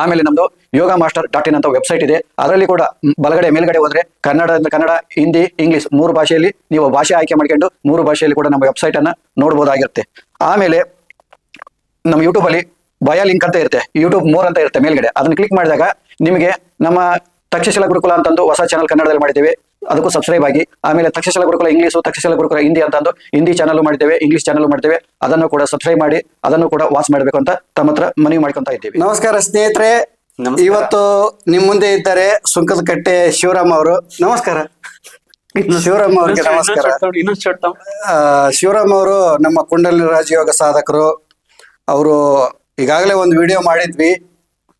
ಆಮೇಲೆ ನಮ್ದು ಯೋಗ master dot in ಅಂತ ವೆಬ್ಸೈಟ್ ಇದೆ. ಅದರಲ್ಲಿ ಕೂಡ ಬಲಗಡೆ ಮೇಲ್ಗಡೆ ಹೋದ್ರೆ ಕನ್ನಡ ಕನ್ನಡ, ಹಿಂದಿ, ಇಂಗ್ಲಿಷ್ ಮೂರು ಭಾಷೆಯಲ್ಲಿ ನೀವು ಭಾಷೆ ಆಯ್ಕೆ ಮಾಡ್ಕೊಂಡು ಮೂರು ಭಾಷೆಯಲ್ಲಿ ಕೂಡ ನಮ್ಮ ವೆಬ್ಸೈಟ್ ಅನ್ನ ನೋಡಬಹುದಾಗಿರುತ್ತೆ ಆಮೇಲೆ ನಮ್ಮ ಯೂಟ್ಯೂಬ್ ಅಲ್ಲಿ ಬಯ ಲಿಂಕ್ ಅಂತ ಇರುತ್ತೆ. ಯೂಟ್ಯೂಬ್ ಮೋರ್ ಅಂತ ಇರುತ್ತೆ ಮೇಲ್ಗಡೆ. ಅದನ್ನ ಕ್ಲಿಕ್ ಮಾಡಿದಾಗ ನಿಮಗೆ ನಮ್ಮ ತಕ್ಷಶಿಲ ಗುರುಕುಲ ಅಂತಂದು ಹೊಸ ಚಾನಲ್ ಕನ್ನಡದಲ್ಲಿ ಮಾಡಿದ್ದೇವೆ. ಅದಕ್ಕೂ ಸಬ್ಸ್ಕ್ರೈಬ್ ಆಗಿ. ಆಮೇಲೆ ತಕ್ಷಶಲ ಗುರುಕುಲ ಇಂಗ್ಲೀಷು ತಕ್ಷಶಲ ಗುರುಕುಲ ಹಿಂದಿ ಅಂತಂದು ಹಿಂದಿ ಚಾನಲ್ ಮಾಡ್ತೇವೆ ಇಂಗ್ಲಿಷ್ ಚಾನಲ್ ಮಾಡ್ತೇವೆ ಅದನ್ನು ಕೂಡ ಸಬ್ಸ್ಕ್ರೈಬ್ ಮಾಡಿ ಅದನ್ನು ಕೂಡ ವಾಚ್ ಮಾಡಬೇಕು ಅಂತ ತಮ್ಮ ಹತ್ರ ಮನವಿ ಮಾಡ್ಕೊಂತ ಇದ್ದೀವಿ. ನಮಸ್ಕಾರ ಸ್ನೇಹಿತರೆ. ಇವತ್ತು ನಿಮ್ ಮುಂದೆ ಇದ್ದಾರೆ ಸುಂಕದ ಕಟ್ಟೆ ಶಿವರಾಮ್ ಅವರು. ನಮಸ್ಕಾರ. ಶಿವರಾಮ್ ಅವ್ರಿಗೆ ನಮಸ್ಕಾರ. ಶಿವರಾಮ್ ಅವರು ನಮ್ಮ ಕುಂಡಲಿನಿ ರಾಜಯೋಗ ಸಾಧಕರು. ಅವರು ಈಗಾಗಲೇ ಒಂದು ವಿಡಿಯೋ ಮಾಡಿದ್ವಿ.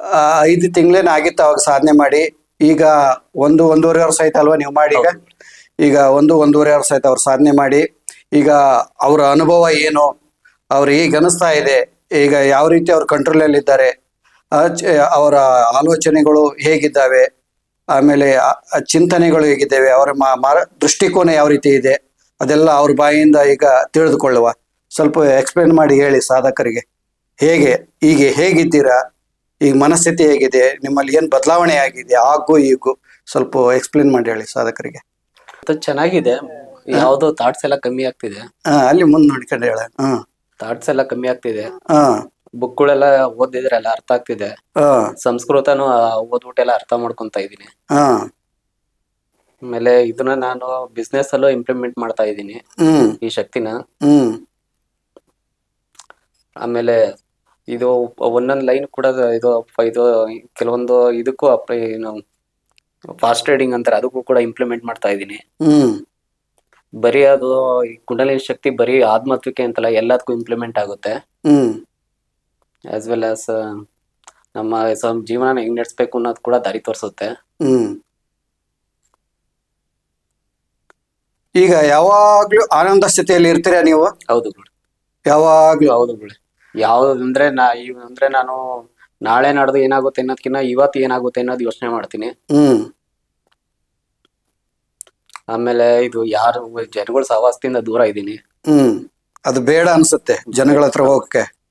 ಆ, ಐದು ತಿಂಗಳೇನ ಆಗಿತ್ತು ಅವಾಗ ಸಾಧನೆ ಮಾಡಿ. ಈಗ ಒಂದು ಒಂದೂವರೆ ವರ್ಷ ಆಯ್ತು ಅಲ್ವಾ ನೀವು ಮಾಡಿ ಈಗ? ಈಗ ಒಂದು ಒಂದೂವರೆ ವರ್ಷ ಆಯ್ತು ಅವ್ರು ಸಾಧನೆ ಮಾಡಿ. ಈಗ ಅವರ ಅನುಭವ ಏನು? ಅವ್ರು ಈಗ ಅನಿಸ್ತಾ ಇದೆ? ಈಗ ಯಾವ ರೀತಿ ಅವ್ರ ಕಂಟ್ರೋಲಲ್ಲಿ ಇದ್ದಾರೆ? ಅವರ ಆಲೋಚನೆಗಳು ಹೇಗಿದ್ದಾವೆ? ಆಮೇಲೆ ಚಿಂತನೆಗಳು ಹೇಗಿದ್ದಾವೆ? ಅವರ ಮಾರ- ದೃಷ್ಟಿಕೋನ ಯಾವ ರೀತಿ ಇದೆ? ಅದೆಲ್ಲ ಅವ್ರ ಬಾಯಿಯಿಂದ ಈಗ ತಿಳಿದುಕೊಳ್ಳುವ. ಸ್ವಲ್ಪ ಎಕ್ಸ್ಪ್ಲೇನ್ ಮಾಡಿ ಹೇಳಿ ಸಾಧಕರಿಗೆ. ಹೇಗೆ ಈಗ ಹೇಗಿದ್ದೀರಾ? ಈಗ ಮನಸ್ಥಿತಿ ಹೇಗಿದೆ? ನಿಮ್ಮಲ್ಲಿ ಏನ್ ಬದಲಾವಣೆ ಆಗಿದೆ? ಆಗು ಈಗೂ? ಸ್ವಲ್ಪ ಎಕ್ಸ್ಪ್ಲೇನ್ ಮಾಡಿ ಹೇಳಿ ಸಾಧಕರಿಗೆ. ಅದು ಚೆನ್ನಾಗಿದೆ. ಯಾವುದೋ ಥಾಟ್ಸ್ ಎಲ್ಲ ಕಮ್ಮಿ ಆಗ್ತಿದೆ. ಹಾ ಅಲ್ಲಿ ಮುಂದೆ ನೋಡ್ಕೊಂಡು ಹೇಳ. ಹ್ಮ್ ಥಾಟ್ಸ್ ಎಲ್ಲ ಕಮ್ಮಿ ಆಗ್ತಿದೆ. ಹಾ. ಬುಕ್ಗಳೆಲ್ಲ ಓದಿದ್ರೆ ಎಲ್ಲ ಅರ್ಥ ಆಗ್ತಿದೆ. ಹಾ. ಸಂಸ್ಕೃತನು ಓದ್ಬಿಟ್ಟು ಎಲ್ಲ ಅರ್ಥ ಮಾಡ್ಕೊಂತ ಇದೀನಿ ಹಾ. ಆಮೇಲೆ ಇದನ್ನ ನಾನು ಬಿಸ್ನೆಸ್ ಅಲ್ಲೂ ಇಂಪ್ಲಿಮೆಂಟ್ ಮಾಡ್ತಾ ಇದ್ದೀನಿ. ಹ್ಮ್. ಈ ಶಕ್ತಿನ. ಹ್ಮ್. ಆಮೇಲೆ ಇದು ಒಂದೊಂದು ಲೈನ್ ಕೂಡ ಇದು ಇದು ಕೆಲವೊಂದು ಇದಕ್ಕೂ ಅಪ್ಲೈ ಏನು ಫಾಸ್ಟ್ ಟ್ರೇಡಿಂಗ್ ಅಂತಾರೆ ಅದಕ್ಕೂ ಕೂಡ ಇಂಪ್ಲಿಮೆಂಟ್ ಮಾಡ್ತಾ ಇದ್ದೀನಿ. ಹ್ಮ್. ಬರೀ ಅದು ಈ ಕುಂಡಲಿನಿ ಶಕ್ತಿ ಬರೀ ಆತ್ಮತ್ವಿಕೆ ಅಂತಲ್ಲ ಎಲ್ಲದಕ್ಕೂ ಇಂಪ್ಲಿಮೆಂಟ್ ಆಗುತ್ತೆ. ಹ್ಮ್. ಆಸ್ ವೆಲ್ ಆಸ್ ನಮ್ಮ ಜೀವನ ಹೆಂಗ್ ನಡೆಸ್ಬೇಕು ಅನ್ನೋದು ಕೂಡ ದಾರಿ ತೋರಿಸುತ್ತೆ. ಹ್ಮ್. ಈಗ ಯಾವಾಗ್ಲೂ ಆನಂದ ಸ್ಥಿತಿಯಲ್ಲಿ ಇರ್ತೀರಾ ನೀವು? ಹೌದು ಯಾವಾಗ್ಲೂ? ಹೌದು ಗುರು. ಯಾವ್ದು ಅಂದ್ರೆ ನಾ ಇವ್ ಅಂದ್ರೆ ನಾನು ನಾಳೆ ನಡೆದು ಏನಾಗುತ್ತೆ ಅನ್ನೋದಕ್ಕಿಂತ ಇವತ್ತು ಏನಾಗುತ್ತೆ ಅನ್ನೋದು ಯೋಚನೆ ಮಾಡ್ತೀನಿ. ಹ್ಮ್. ಆಮೇಲೆ ಇದು ಯಾರು ಜನಗಳ ಸಹವಾಸದಿಂದ ದೂರ ಇದ್ದೀನಿ. ಹ್ಮ್. ಅದು ಬೇಡ ಅನ್ಸುತ್ತೆ ಜನಗಳ ಹತ್ರ ಹೋಗಕ್ಕೆ.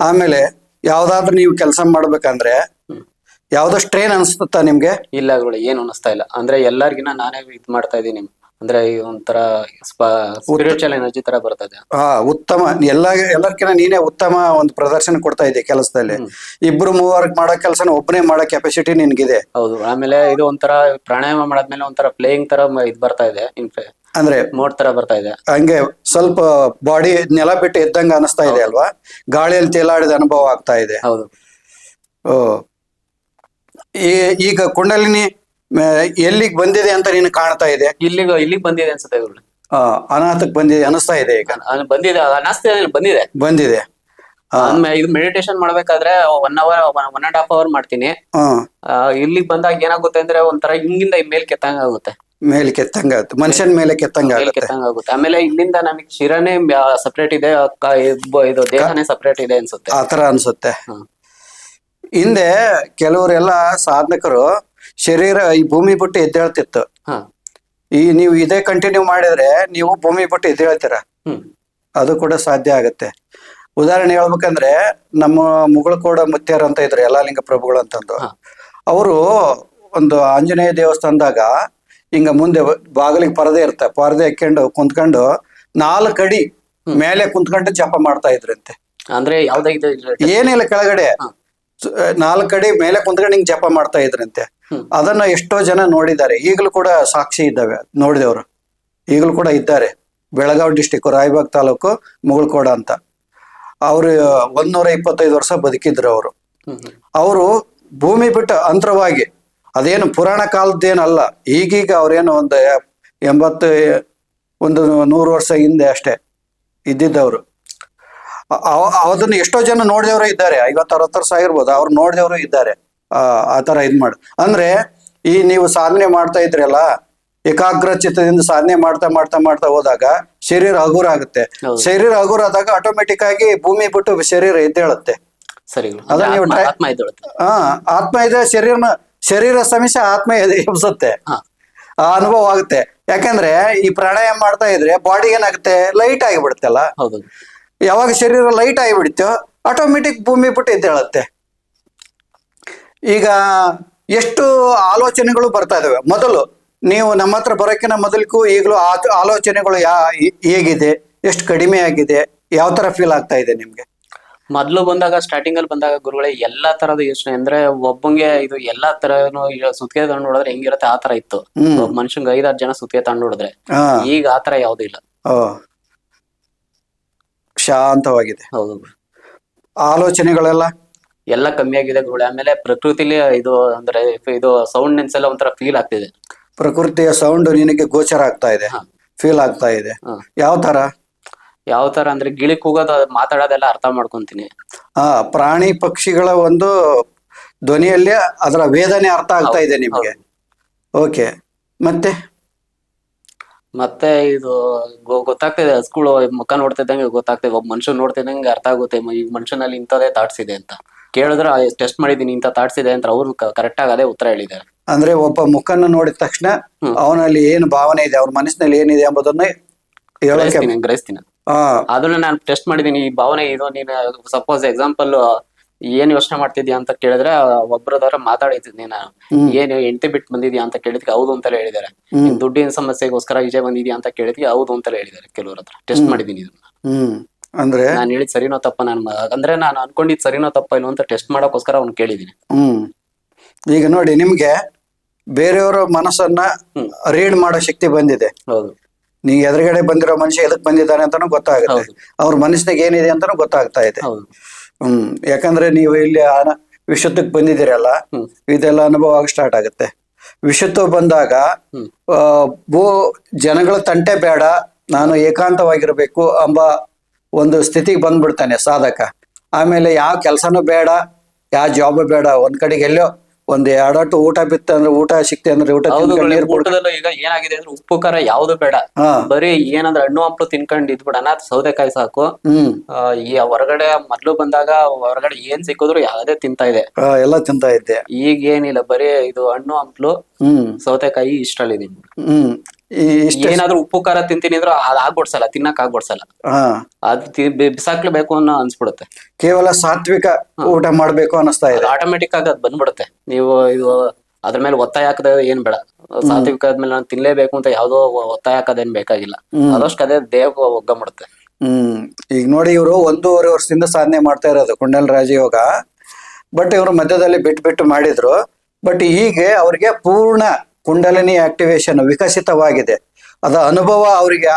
ಆಮೇಲೆ ಯಾವ್ದಾದ್ರು ನೀವು ಕೆಲಸ ಮಾಡ್ಬೇಕಂದ್ರೆ ಯಾವ್ದೋ ಸ್ಟ್ರೇನ್ ಅನ್ಸುತ್ತಾ ನಿಮ್ಗೆ? ಇಲ್ಲ ಏನು ಅನಿಸ್ತಾ ಇಲ್ಲ. ಅಂದ್ರೆ ಎಲ್ಲರಿಗಿನ ನಾನೇ ಇದ್ ಮಾಡ್ತಾ ಇದ್ದೀನಿ. ಅಂದ್ರೆ ಒಂಥರ ಸ್ಪಿರಿಚುವಲ್ ಎನರ್ಜಿ ತರ ಬರ್ತದೆ ಹಾ ಉತ್ತಮ. ಎಲ್ಲ ಎಲ್ಲರ್ಕಿನ್ನ ನೀನೇ ಉತ್ತಮ ಒಂದು ಪ್ರದರ್ಶನ ಕೊಡ್ತಾ ಇದೆ ಕೆಲಸದಲ್ಲಿ. ಇಬ್ರು ಮೂವರ್ ಮಾಡೋ ಕೆಲಸನ ಒಬ್ಬನೇ ಮಾಡೋ ಕೆಪಾಸಿಟಿ ನಿನ್ಗಿದೆ. ಹೌದು. ಆಮೇಲೆ ಇದು ಒಂಥರ ಪ್ರಾಣಾಯಾಮ ಮಾಡಾದ್ಮೇಲೆ ಒಂಥರ ಪ್ಲೇಯಿಂಗ್ ತರ ಇದು ಬರ್ತಾ ಇದೆ ಅಂದ್ರೆ ಮೋಡ್ ತರ ಬರ್ತಾ ಇದೆ. ಹಂಗೆ ಸ್ವಲ್ಪ ಬಾಡಿ ನೆಲ ಬಿಟ್ಟು ಎದ್ದಂಗ ಅನಿಸ್ತಾ ಇದೆ ಅಲ್ವಾ? ಗಾಳಿಯಲ್ಲಿ ತೇಲಾಡಿದ ಅನುಭವ ಆಗ್ತಾ ಇದೆ. ಹೌದು. ಈಗ ಕುಂಡಲಿನಿ ಎಲ್ಲಿಗೆ ಬಂದಿದೆ ಅಂತ ನೀನು ಕಾಣ್ತಾ ಇದೆ? ಇಲ್ಲಿಗೆ ಇಲ್ಲಿಗೆ ಬಂದಿದೆ ಅನ್ಸುತ್ತೆ ಗುರುಗಳೇ. ಆ, ಅನಾಥಕ್ ಬಂದಿದೆ ಅನಿಸ್ತಾ ಇದೆ ಈಗ? ಬಂದಿದೆ ಅನಾಸ್ತೆ ಬಂದಿದೆ. ಬಂದಿದೆ. ಆಮೇಲೆ ಇದು ಮೆಡಿಟೇಷನ್ ಮಾಡ್ಬೇಕಾದ್ರೆ one hour one and half hour ಮಾಡ್ತೀನಿ. ಹ್ಮ್ ಆ, ಇಲ್ಲಿಗ್ ಬಂದಾಗ ಏನಾಗುತ್ತೆ ಅಂದ್ರೆ ಒಂಥರ ಹಿಂಗಿಂದ ಮೇಲ್ ಕೆತ್ತಂಗ ಆಗುತ್ತೆ ಮೇಲೆ ಕೆತ್ತಂಗ ಆಗುತ್ತೆ ಮನುಷ್ಯನ ಮೇಲೆ ಕೆತ್ತಂಗ ಮೇಲ್ ಆಗುತ್ತೆ ಕೆತ್ತಂಗ ಆಗುತ್ತೆ ಆಮೇಲೆ ಇಲ್ಲಿಂದ ನಮಗೆ ಶಿರನೇ ಸಪರೇಟ್ ಇದೆ ಕ- ಇದ್- ಇದು ದೇಹನೇ ಸಪರೇಟ್ ಇದೆ ಅನ್ಸುತ್ತೆ. ಆ ತರ ಅನ್ಸುತ್ತೆ. ಹ್ಮ್. ಹಿಂದೆ ಕೆಲವರೆಲ್ಲ ಸಾಧಕರು ಶರೀರ ಈ ಭೂಮಿ ಬಿಟ್ಟು ಎದ್ದೇಳ್ತಿತ್ತು. ಹಾ. ಈ ನೀವು ಇದೇ ಕಂಟಿನ್ಯೂ ಮಾಡಿದ್ರೆ ನೀವು ಭೂಮಿ ಬಿಟ್ಟು ಎದ್ದೇಳ್ತೀರ? ಹ್ಮ್. ಅದು ಕೂಡ ಸಾಧ್ಯ ಆಗುತ್ತೆ. ಉದಾಹರಣೆ ಹೇಳ್ಬೇಕಂದ್ರೆ ನಮ್ಮ ಮುಗಳಕೋಡ ಮುತ್ಯಾರ ಅಂತ ಇದ್ರು ಯಲಾಲಿಂಗ ಪ್ರಭುಗಳು ಅಂತಂದು. ಹಾ. ಅವರು ಒಂದು ಆಂಜನೇಯ ದೇವಸ್ಥಾನದಾಗ ಹಿಂಗ ಮುಂದೆ ಬಾಗಿಲಿಗೆ ಪರದೆ ಇರ್ತ ಪರದೆ ಹಾಕೊಂಡು ಕುಂತ್ಕೊಂಡು ನಾಲ್ಕು ಅಡಿ ಮೇಲೆ ಕುಂತ್ಕೊಂಡು ಜಪ ಮಾಡ್ತಾ ಇದ್ರಂತೆ. ಅಂದ್ರೆ ಯಾವ್ದಾಗಿದೆ ಏನಿಲ್ಲ ಕೆಳಗಡೆ. ನಾಲ್ಕು ಅಡಿ ಮೇಲೆ ಕುಂತ್ಕೊಂಡು ಹಿಂಗ್ ಜಪ ಮಾಡ್ತಾ ಇದ್ರಂತೆ. ಅದನ್ನ ಎಷ್ಟೋ ಜನ ನೋಡಿದ್ದಾರೆ. ಈಗಲೂ ಕೂಡ ಸಾಕ್ಷಿ ಇದ್ದಾವೆ. ನೋಡಿದವರು. ಈಗಲೂ ಕೂಡ ಇದ್ದಾರೆ. ಬೆಳಗಾವಿ ಡಿಸ್ಟಿಕ್ ರಾಯಬಾಗ್ ತಾಲೂಕು ಮುಗಳಕೋಡ ಅಂತ. ಅವರು ಒಂದೂರ ಇಪ್ಪತ್ತೈದು ವರ್ಷ ಬದುಕಿದ್ರು ಅವರು. ಅವರು ಭೂಮಿ ಬಿಟ್ಟು ಅಂತರವಾಗಿ ಅದೇನು ಪುರಾಣ ಕಾಲದ್ದೇನಲ್ಲ ಈಗೀಗ ಅವ್ರೇನು ಒಂದು ಎಂಬತ್ತು ಒಂದು ನೂರು ವರ್ಷ ಹಿಂದೆ ಅಷ್ಟೇ ಇದ್ದಿದ್ದವರು. ಅದನ್ನ ಎಷ್ಟೋ ಜನ ನೋಡಿದವರು ಇದ್ದಾರೆ. ಐವತ್ತು ಅರವತ್ತು ವರ್ಷ ಆಗಿರ್ಬೋದು. ಅವ್ರು ನೋಡಿದವರು ಇದ್ದಾರೆ. ಆ ಥರ ಇದು ಮಾಡಿ. ಅಂದ್ರೆ ಈ ನೀವು ಸಾಧನೆ ಮಾಡ್ತಾ ಇದ್ರಲ್ಲ ಏಕಾಗ್ರ ಚಿತ್ತದಿಂದ ಸಾಧನೆ ಮಾಡ್ತಾ ಮಾಡ್ತಾ ಮಾಡ್ತಾ ಹೋದಾಗ ಶರೀರ ಹಗುರ ಆಗುತ್ತೆ. ಶರೀರ ಹಗುರ ಆದಾಗ ಆಟೋಮೆಟಿಕ್ ಆಗಿ ಭೂಮಿ ಬಿಟ್ಟು ಶರೀರ ಎದ್ದೇಳುತ್ತೆ. ಸರಿ ನೀವು ಆತ್ಮ ಹಾ ಆತ್ಮ ಇದೆ ಶರೀರನ ಶರೀರ ಸಮಸ್ಯೆ ಆತ್ಮ ಎಬ್ಸುತ್ತೆ. ಆ ಅನುಭವ ಆಗುತ್ತೆ. ಯಾಕಂದ್ರೆ ಈ ಪ್ರಾಣಾಯಾಮ ಮಾಡ್ತಾ ಇದ್ರೆ ಬಾಡಿ ಏನಾಗುತ್ತೆ? ಲೈಟ್ ಆಗಿಬಿಡುತ್ತಲ್ಲ. ಹೌದು. ಯಾವಾಗ ಶರೀರ ಲೈಟ್ ಆಗಿಬಿಡುತ್ತೋ ಆಟೋಮೆಟಿಕ್ ಭೂಮಿ ಬಿಟ್ಟು ಎದ್ದೇಳುತ್ತೆ. ಈಗ ಎಷ್ಟು ಆಲೋಚನೆಗಳು ಬರ್ತಾ ಇದಾವೆ? ಮೊದಲು ನೀವು ನಮ್ಮ ಹತ್ರ ಬರೋಕ್ಕಿಂತ ಮೊದಲಿಗೂ ಈಗಲೂ ಆ ಆಲೋಚನೆಗಳು ಯಾ ಹೇಗಿದೆ? ಎಷ್ಟು ಕಡಿಮೆ ಆಗಿದೆ? ಯಾವ ತರ ಫೀಲ್ ಆಗ್ತಾ ಇದೆ ನಿಮ್ಗೆ? ಮೊದ್ಲು ಬಂದಾಗ ಸ್ಟಾರ್ಟಿಂಗ್ ಅಲ್ಲಿ ಬಂದಾಗ ಗುರುಗಳೇ ಎಲ್ಲಾ ತರದ ಯೋಚನೆ ಅಂದ್ರೆ ಒಬ್ಬಂಗೆ ಇದು ಎಲ್ಲಾ ತರನು ಸುತ್ತಿಗೆ ತಗೊಂಡು ನೋಡಿದ್ರೆ ಹೆಂಗಿರುತ್ತೆ ಆ ತರ ಇತ್ತು. ಮನುಷ್ಯಂಗ್ ಐದಾರು ಜನ ಸುತ್ತಿಗೆ ತಗೊಂಡು ನೋಡಿದ್ರೆ ಈಗ ಆ ತರ ಯಾವ್ದು ಇಲ್ಲ. ಶಾಂತವಾಗಿದೆ. ಹೌದು ಆಲೋಚನೆಗಳೆಲ್ಲ? ಎಲ್ಲ ಕಮ್ಮಿ ಆಗಿದೆ ಗುರುಗಳೇ. ಆಮೇಲೆ ಪ್ರಕೃತಿಲಿ ಇದು ಅಂದ್ರೆ ಇದು ಸೌಂಡ್ ನೆನ್ಸ್ ಎಲ್ಲ ಒಂಥರ ಫೀಲ್ ಆಗ್ತಿದೆ. ಪ್ರಕೃತಿಯ ಸೌಂಡ್ ನಿನಗೆ ಗೋಚರ ಆಗ್ತಾ ಇದೆ. ಹಾ. ಫೀಲ್ ಆಗ್ತಾ ಇದೆ. ಹಾ. ಯಾವ ತರ ಯಾವ ತರ ಅಂದ್ರೆ ಗಿಳಿ ಕೂಗೋದು ಅದ್ ಮಾತಾಡೋದೆಲ್ಲ ಅರ್ಥ ಮಾಡ್ಕೊಂತೀನಿ. ಆ ಪ್ರಾಣಿ ಪಕ್ಷಿಗಳ ಒಂದು ಧ್ವನಿಯಲ್ಲಿ ಅದರ ವೇದನೆ ಅರ್ಥ ಆಗ್ತಾ ಇದೆ ನಿಮ್ಗೆ. ಓಕೆ. ಮತ್ತೆ? ಮತ್ತೆ ಇದು ಗೊ- ಗೊತ್ತಾಗ್ತಿದೆ ಸ್ಕೂಲ್ ಮುಖ ನೋಡ್ತಿದ್ದಂಗೆ ಗೊತ್ತಾಗ್ತಿದೆ. ಒಬ್ಬ ಮನುಷ್ಯ ನೋಡ್ತಿದ್ದಂಗೆ ಅರ್ಥ ಆಗುತ್ತೆ. ಮ- ಈ ಮನುಷ್ಯನಲ್ಲಿ ಇಂಥದೇ ಥಾಟ್ಸ್ ಇದೆ ಅಂತ. ಕೇಳಿದ್ರೆ ಟೆಸ್ಟ್ ಮಾಡಿದೀನಿ ಇಂತ ಥಾಟ್ಸ್ ಇದೆ ಅಂತ ಅವ್ರು ಕರೆಕ್ಟ್ ಆಗಿ ಅದೇ ಉತ್ತರ ಹೇಳಿದ್ದಾರೆ. ಅಂದ್ರೆ ಒಬ್ಬ ಮುಖನ್ನ ನೋಡಿದ ತಕ್ಷಣ ಅವನಲ್ಲಿ ಏನು ಭಾವನೆ ಇದೆ ಅವ್ರ ಮನಸ್ಸಿನಲ್ಲಿ ಏನಿದೆ ಎಂಬುದನ್ನ ಗ್ರಹಿಸ್ತೀನಿ ಅದನ್ನ ನಾನು ಟೆಸ್ಟ್ ಮಾಡಿದೀನಿ ಈ ಭಾವನೆ ಇದು ನೀನು ಸಪೋಸ್ ಎಕ್ಸಾಂಪಲ್ ಏನ್ ಯೋಚನೆ ಮಾಡ್ತಿದ್ಯಾ ಅಂತ ಕೇಳಿದ್ರೆ ಒಬ್ಬರದವ್ರ ಮಾತಾಡಿದ್ದೀನಿ ನಾನು ಏನ್ ಹೆಂಡತಿ ಬಿಟ್ಟು ಬಂದಿದ್ಯಾ ಅಂತ ಕೇಳಿದ್ಕೆ ಹೌದು ಅಂತಲೇ ಹೇಳಿದ್ದಾರೆ. ದುಡ್ಡಿನ ಸಮಸ್ಯೆಗೋಸ್ಕರ ಈಜೆ ಬಂದಿದ್ಯಾ ಅಂತ ಕೇಳಿದ್ಕೆ ಹೌದು ಅಂತಲೇ ಹೇಳಿದ್ದಾರೆ ಕೆಲವ್ರ ಹತ್ರ. ಟೆಸ್ಟ್ ಮಾಡಿದೀನಿ ಇದನ್ನ. ಹ್ಮ್. ಅಂದ್ರೆ? ನಾನು ಹೇಳಿದ್ ಸರಿನೋ ತಪ್ಪ ನಾನು ಅಂದ್ರೆ ನಾನು ಅನ್ಕೊಂಡಿದ್ ಸರಿನೋ ತಪ್ಪ ಇಲ್ಲ ಅಂತ ಟೆಸ್ಟ್ ಮಾಡೋಕೋಸ್ಕರ ಅವ್ನು ಕೇಳಿದೀನಿ. ಹ್ಮ್. ಈಗ ನೋಡಿ ನಿಮ್ಗೆ ಬೇರೆಯವರ ಮನಸ್ಸನ್ನ. ರೀಡ್ ಮಾಡೋ ಶಕ್ತಿ ಬಂದಿದೆ. ಹೌದು. ನೀ ಎದುರುಗಡೆ ಬಂದಿರೋ ಮನುಷ್ಯ ಎದಕ್ ಬಂದಿದ್ದಾನೆ ಅಂತಾನು ಗೊತ್ತಾಗುತ್ತೆ. ಅವ್ರ ಮನಸ್ಸಿನಾಗ ಏನಿದೆ ಅಂತಾನು ಗೊತ್ತಾಗ್ತಾ ಇದೆ. ಹೌದು. ಹ್ಮ್. ಯಾಕಂದ್ರೆ ನೀವು ಇಲ್ಲಿ ವಿಶುದ್ಧಕ್ ಬಂದಿದ್ದೀರಲ್ಲ ಹ್ಮ್. ಇದೆಲ್ಲ ಅನುಭವ ಆಗಿ ಸ್ಟಾರ್ಟ್ ಆಗುತ್ತೆ. ವಿಶುದ್ಧ ಬಂದಾಗ ಹ್ಮ್. ಆ, ಭೂ ಜನಗಳ ತಂಟೆ ಬೇಡ ನಾನು ಏಕಾಂತವಾಗಿರ್ಬೇಕು ಎಂಬ ಒಂದು ಸ್ಥಿತಿಗೆ ಬಂದ್ಬಿಡ್ತಾನೆ ಸಾಧಕ. ಆಮೇಲೆ ಯಾವ ಕೆಲಸನೂ ಬೇಡ ಯಾವ ಜಾಬ್ ಬೇಡ ಒಂದ್ ಕಡೆಗೆ ಎಲ್ಲೋ ಒಂದ್ ಎರಡಟ್ಟು ಊಟ ಬಿತ್ತ ಅಂದ್ರೆ ಊಟ ಸಿಕ್ತಿ ಅಂದ್ರೆ ಊಟ ನೀರು ಊಟದಲ್ಲೂ ಈಗ ಏನಾಗಿದೆ ಅಂದ್ರೆ ಉಪ್ಪು ಖಾರ ಯಾವ್ದು ಬೇಡ. ಹಾ. ಬರೀ ಏನಂದ್ರೆ ಹಣ್ಣು ಹಂಪಲು ತಿನ್ಕೊಂಡು ಇದ್ಬಿಡಣ ಸೌದೆಕಾಯಿ ಸಾಕು. ಹ್ಮ್. ಆ, ಈ ಹೊರಗಡೆ ಮೊದ್ಲು ಬಂದಾಗ ಹೊರಗಡೆ ಏನ್ ಸಿಕ್ಕಿದ್ರು ಯಾವ್ದೇ ತಿಂತಾ ಇದೆ. ಆ, ಎಲ್ಲ ತಿಂತಾ ಇದ್ದೆ. ಈಗ ಏನಿಲ್ಲ ಬರೀ ಇದು ಹಣ್ಣು ಹಂಪ್ಲು ಹ್ಮ್. ಸೌತೆಕಾಯಿ ಇಷ್ಟಲ್ಲಿದೀನಿ ಹ್ಮ್. ಈ ಇಷ್ಟ ಏನಾದ್ರೂ ಉಪ್ಪು ಖಾರ ತಿಂತೀನಿ ಅಂದ್ರೆ ಅದ್ ಆಗ್ಬಿಡ್ಸಲ್ಲ ತಿನ್ನಕ್ ಆಗ್ಬಿಡ್ಸಲ್ಲ ಹಾ. ಅದ್ ತಿ- ಬಿ- ಬಿಸಾಕ್ಲೇಬೇಕು ಅನ್ನೋ ಅನ್ಸ್ಬಿಡುತ್ತೆ. ಕೇವಲ ಸಾತ್ವಿಕ ಊಟ ಮಾಡ್ಬೇಕು ಅನಿಸ್ತಾ ಇದೆ. ಆಟೋಮೆಟಿಕ್ ಆಗಿ ಅದ್ ಬಂದ್ಬಿಡುತ್ತೆ. ನೀವು ಇದು ಅದ್ರ ಮೇಲೆ ಒತ್ತಾಯ ಹಾಕದ ಏನ್ ಬೇಡ. ಸಾತ್ವಿಕ ಆದ್ಮೇಲೆ ನಾನು ತಿನ್ಲೇಬೇಕು ಅಂತ ಯಾವ್ದೋ ಒತ್ತಾಯ ಹಾಕೋದೇನ್ ಬೇಕಾಗಿಲ್ಲ. ಅದಷ್ಟು ಅದೇ ದೇಹಕ್ಕೆ ಒಗ್ಗಂಬಿಡುತ್ತೆ. ಹ್ಮ್. ಈಗ ನೋಡಿ ಇವರು ಒಂದೂವರೆ ವರ್ಷದಿಂದ ಸಾಧನೆ ಮಾಡ್ತಾ ಇರೋದು ಕುಂಡಲ್ ರಾಜಯೋಗ. ಬಟ್ ಇವರು ಮಧ್ಯದಲ್ಲಿ ಬಿಟ್ಟು ಬಿಟ್ಟು ಮಾಡಿದ್ರು. ಬಟ್ ಹೀಗೆ ಅವ್ರಿಗೆ ಪೂರ್ಣ ಕುಂಡಲಿನಿ ಆಕ್ಟಿವೇಶನ್ ವಿಕಸಿತವಾಗಿದೆ. ಅದ ಅನುಭವ ಅವರಿಗೆ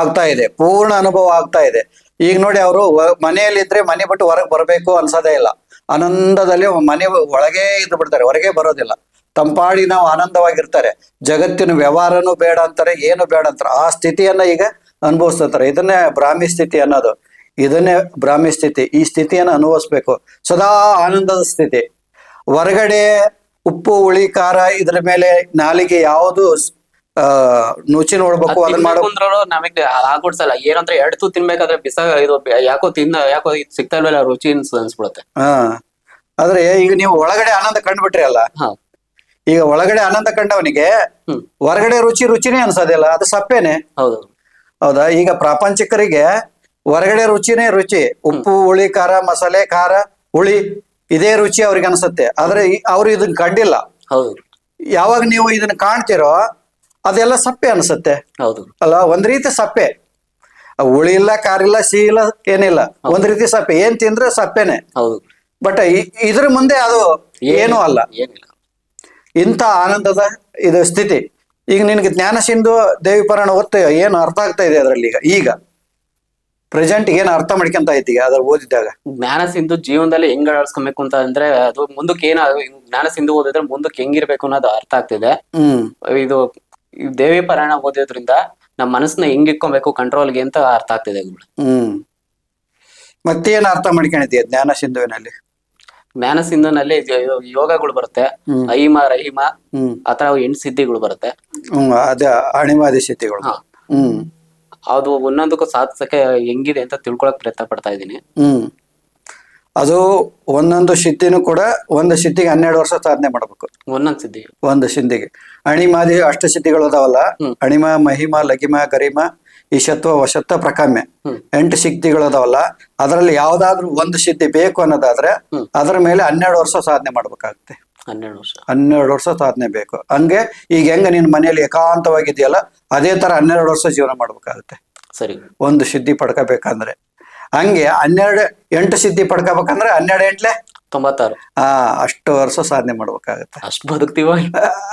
ಆಗ್ತಾ ಇದೆ, ಪೂರ್ಣ ಅನುಭವ ಆಗ್ತಾ ಇದೆ. ಈಗ ನೋಡಿ ಅವರು ಮನೆಯಲ್ಲಿದ್ರೆ ಮನೆ ಬಿಟ್ಟು ಹೊರಗೆ ಬರಬೇಕು ಅನ್ಸೋದೇ ಇಲ್ಲ. ಆನಂದದಲ್ಲಿ ಮನೆ ಒಳಗೆ ಇದ್ದು ಬಿಡ್ತಾರೆ, ಹೊರಗೆ ಬರೋದಿಲ್ಲ. ತಂಪಾಡಿ ನಾವು ಆನಂದವಾಗಿರ್ತಾರೆ. ಜಗತ್ತಿನ ವ್ಯವಹಾರನೂ ಬೇಡ ಅಂತಾರೆ, ಏನು ಬೇಡ ಅಂತಾರೆ. ಆ ಸ್ಥಿತಿಯನ್ನ ಈಗ ಅನುಭವಿಸ್ತಾರೆ ಇದನ್ನೇ ಬ್ರಾಹ್ಮಿ ಸ್ಥಿತಿ ಅನ್ನೋದು. ಇದನ್ನೇ ಬ್ರಾಹ್ಮಿ ಸ್ಥಿತಿ. ಈ ಸ್ಥಿತಿಯನ್ನು ಅನುಭವಿಸ್ಬೇಕು. ಸದಾ ಆನಂದದ ಸ್ಥಿತಿ. ಹೊರಗಡೆ ಉಪ್ಪು ಹುಳಿ ಖಾರ ಇದ್ರ ಮೇಲೆ ನಾಲಿಗೆ ಯಾವುದು ಆ ನುಚಿ ನೋಡ್ಬೇಕು ಅದನ್ನ ಮಾಡೋ. ಅಂದ್ರೂ ನಮಗೆ ಆಗ್ಬಿಡ್ಸಲ್ಲ ಏನಂದ್ರೆ ಎರಡು ತೂ ತಿನ್ಬೇಕಾದ್ರೆ ಬಿಸ ಇದು ಯಾಕೋ ತಿನ್ನ ಯಾಕೋ ಇದ್ ಸಿಗ್ತಾ ಇಲ್ವಲ್ಲ ರುಚಿ ಅನ್ಸ್ ಅನ್ಸ್ಬಿಡುತ್ತೆ. ಹಾ. ಆದ್ರೆ ಈಗ ನೀವು ಒಳಗಡೆ ಆನಂದ ಕಂಡ್ಬಿಟ್ರಿ ಅಲ್ಲ? ಹಾ. ಈಗ ಒಳಗಡೆ ಆನಂದ ಕಂಡವನಿಗೆ ಹ್ಮ್. ಹೊರಗಡೆ ರುಚಿ ರುಚಿನೇ ಅನ್ಸೋದಿಲ್ಲ ಅದು ಸಪ್ಪೇನೆ. ಹೌದು. ಹೌದಾ? ಈಗ ಪ್ರಾಪಂಚಿಕರಿಗೆ ಹೊರಗಡೆ ರುಚಿನೇ ರುಚಿ. ಉಪ್ಪು ಹುಳಿ ಖಾರ ಮಸಾಲೆ ಖಾರ ಹುಳಿ. ಇದೇ ರುಚಿ ಅವ್ರಿಗೆ ಅನ್ಸುತ್ತೆ. ಆದ್ರೆ ಅವ್ರು ಇದನ್ನ ಕಂಡಿಲ್ಲ. ಹೌದು. ಯಾವಾಗ ನೀವು ಇದನ್ನ ಕಾಣ್ತಿರೋ ಅದೆಲ್ಲ ಸಪ್ಪೆ ಅನ್ಸುತ್ತೆ. ಹೌದು. ಅಲ್ಲ ಒಂದ್ ರೀತಿ ಸಪ್ಪೆ. ಉಳಿ ಹುಳಿ ಇಲ್ಲ ಖಾರ ಇಲ್ಲ ಸಿಹಿ ಇಲ್ಲ ಏನಿಲ್ಲ. ಒಂದ್ ರೀತಿ ಸಪ್ಪೆ. ಏನ್ ತಿಂದ್ರೆ ಸಪ್ಪೆನೆ. ಹೌದು. ಬಟ್ ಇದ್ರ ಮುಂದೆ ಅದು ಏನೂ ಅಲ್ಲ. ಇಂಥ ಆನಂದದ ಇದು ಸ್ಥಿತಿ. ಈಗ ನಿನ್ಗೆ ಜ್ಞಾನ ಸಿಂಧು ದೇವಿ ಪುರಾಣ ಓದ್ತಾ ಏನು ಅರ್ಥ ಆಗ್ತಾ ಇದೆ ಅದರಲ್ಲಿ ಈಗ? ಈಗ. ಪ್ರೆಸೆಂಟ್ ಏನ್ ಅರ್ಥ ಮಾಡ್ಕೊಂತ ಐತಿ ಅದ್ರ ಓದಿದಾಗ ಜ್ಞಾನ ಸಿಂಧು ಜೀವನದಲ್ಲಿ ಹೆಂಗ್ ಅಳವಡಿಸ್ಕೊಬೇಕು ಅಂತ ಅಂದ್ರೆ ಅದು ಮುಂದಕ್ಕೆ ಏನ ಜ್ಞಾನ ಸಿಂಧು ಓದಿದ್ರೆ ಮುಂದಕ್ಕೆ ಹೆಂಗಿರ್ಬೇಕು ಅನ್ನೋದು ಅರ್ಥ ಆಗ್ತಿದೆ. ಹ್ಮ್. ಇದು ಈ ದೇವಿ ಪರಾಯಣ ಓದಿದ್ರಿಂದ ನಮ್ಮ ಮನಸ್ಸನ್ನ ಹೆಂಗ್ ಇಟ್ಕೊಬೇಕು ಕಂಟ್ರೋಲ್ಗೆ ಅಂತ ಅರ್ಥ ಆಗ್ತಿದೆ ಗುರು. ಹ್ಮ್. ಮತ್ತೇನ್ ಅರ್ಥ ಮಾಡ್ಕೊಂಡಿದ್ಯ ಜ್ಞಾನ ಸಿಂಧುವಿನಲ್ಲಿ? ಜ್ಞಾನ ಸಿಂಧುನಲ್ಲಿ ಇದು- ಯೋಗಗಳು ಬರುತ್ತೆ. ಹ್ಮ್. ಐಮ ರಹಿಮ ಹ್ಮ್. ಆತರ ಎಂಟು ಸಿದ್ಧಿಗಳು ಬರುತ್ತೆ. ಹ್ಮ್ ಅದ ಅಣಿಮಾದಿ ಸಿದ್ಧಿಗಳು. ಹಾ. ಹ್ಮ್. ಅದು ಒಂದೊಂದಕ್ಕೂ ಸಾಧಿಸಕ್ಕೆ ಹೆಂಗಿದೆ ಅಂತ ತಿಳ್ಕೊಳಕ್ ಪ್ರಯತ್ನ ಪಡ್ತಾ ಇದೀನಿ ಹ್ಮ್ ಅದು ಒಂದೊಂದು ಸಿದ್ಧಿನೂ ಕೂಡ ಒಂದು ಸಿದ್ಧಿಗೆ ಹನ್ನೆರಡು ವರ್ಷ ಸಾಧನೆ ಮಾಡ್ಬೇಕು ಒಂದೊಂದ್ ಸಿದ್ಧಿ ಒಂದು ಸಿದ್ಧಿಗೆ ಅಣಿಮಾದಿ ಅಷ್ಟ ಸಿದ್ಧಿಗಳು ಅದಾವಲ್ಲ. ಅಣಿಮ ಮಹಿಮ ಲಗಿಮ ಗರಿಮ ಈಶತ್ವ ವಶತ್ವ ಪ್ರಕಾಮ್ಯ. ಎಂಟು ಸಿದ್ಧಿಗಳು ಅದಾವಲ್ಲ ಅದರಲ್ಲಿ ಯಾವ್ದಾದ್ರು ಒಂದು ಸಿದ್ಧಿ ಬೇಕು ಅನ್ನೋದಾದ್ರೆ. ಅದರ ಮೇಲೆ ಹನ್ನೆರಡು ವರ್ಷ ಸಾಧನೆ ಮಾಡ್ಬೇಕಾಗುತ್ತೆ ಹನ್ನೆರಡು ವರ್ಷ. ಹನ್ನೆರಡು ವರ್ಷ ಸಾಧನೆ ಬೇಕು. ಹಂಗೆ ಈಗ ಹೆಂಗ ನಿನ್ ಮನೆಯಲ್ಲಿ ಏಕಾಂತವಾಗಿದೆಯಲ್ಲ ಅದೇ ತರ ಹನ್ನೆರಡು ವರ್ಷ ಜೀವನ ಮಾಡ್ಬೇಕಾಗುತ್ತೆ. ಸರಿ. ಒಂದು ಸಿದ್ಧಿ ಪಡ್ಕೋಬೇಕಂದ್ರೆ. ಹಂಗೆ ಹನ್ನೆರಡು ಎಂಟು ಸಿದ್ಧಿ ಪಡ್ಕೋಬೇಕಂದ್ರೆ ಹನ್ನೆರಡು ಎಂಟ್ಲೆ? ತೊಂಬತ್ತಾರು. ಆ ಅಷ್ಟು ವರ್ಷ ಸಾಧನೆ ಮಾಡ್ಬೇಕಾಗತ್ತೆ. ಅಷ್ಟು ಬದುಕ್ತೀವ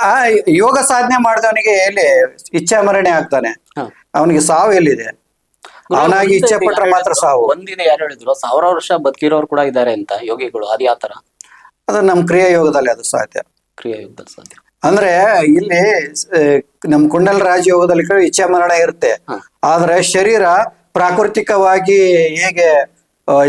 ಆ ಯೋಗ ಸಾಧನೆ ಮಾಡಿದವನಿಗೆ ಎಲ್ಲಿ ಇಚ್ಛಾಮರಣೆ ಆಗ್ತಾನೆ? ಹ. ಅವನಿಗೆ ಸಾವು ಎಲ್ಲಿದೆ? ಅವನಾಗಿ ಇಚ್ಛೆ ಪಟ್ಟರೆ ಮಾತ್ರ ಸಾವು. ಒಂದಿನ ಯಾರು ಹೇಳಿದ್ರು ಸಾವಿರ ವರ್ಷ ಬದುಕಿರೋರು ಕೂಡ ಇದಾರೆ ಅಂತ ಯೋಗಿಗಳು ಅದ್ಯಾತರ ಅದು ನಮ್ಮ ಕ್ರಿಯಾಯೋಗದಲ್ಲಿ ಅದು ಸಾಧ್ಯ. ಕ್ರಿಯಾಯೋಗದಲ್ಲಿ ಸಾಧ್ಯ. ಅಂದ್ರೆ ಇಲ್ಲಿ ನಮ್ಮ ನಮ್ ಕುಂಡಲ ರಾಜಯೋಗದಲ್ಲಿ ಕೂಡ ಇಚ್ಛಾ ಮರಣ ಇರುತ್ತೆ. ಆದ್ರೆ ಶರೀರ ಪ್ರಾಕೃತಿಕವಾಗಿ ಹೇಗೆ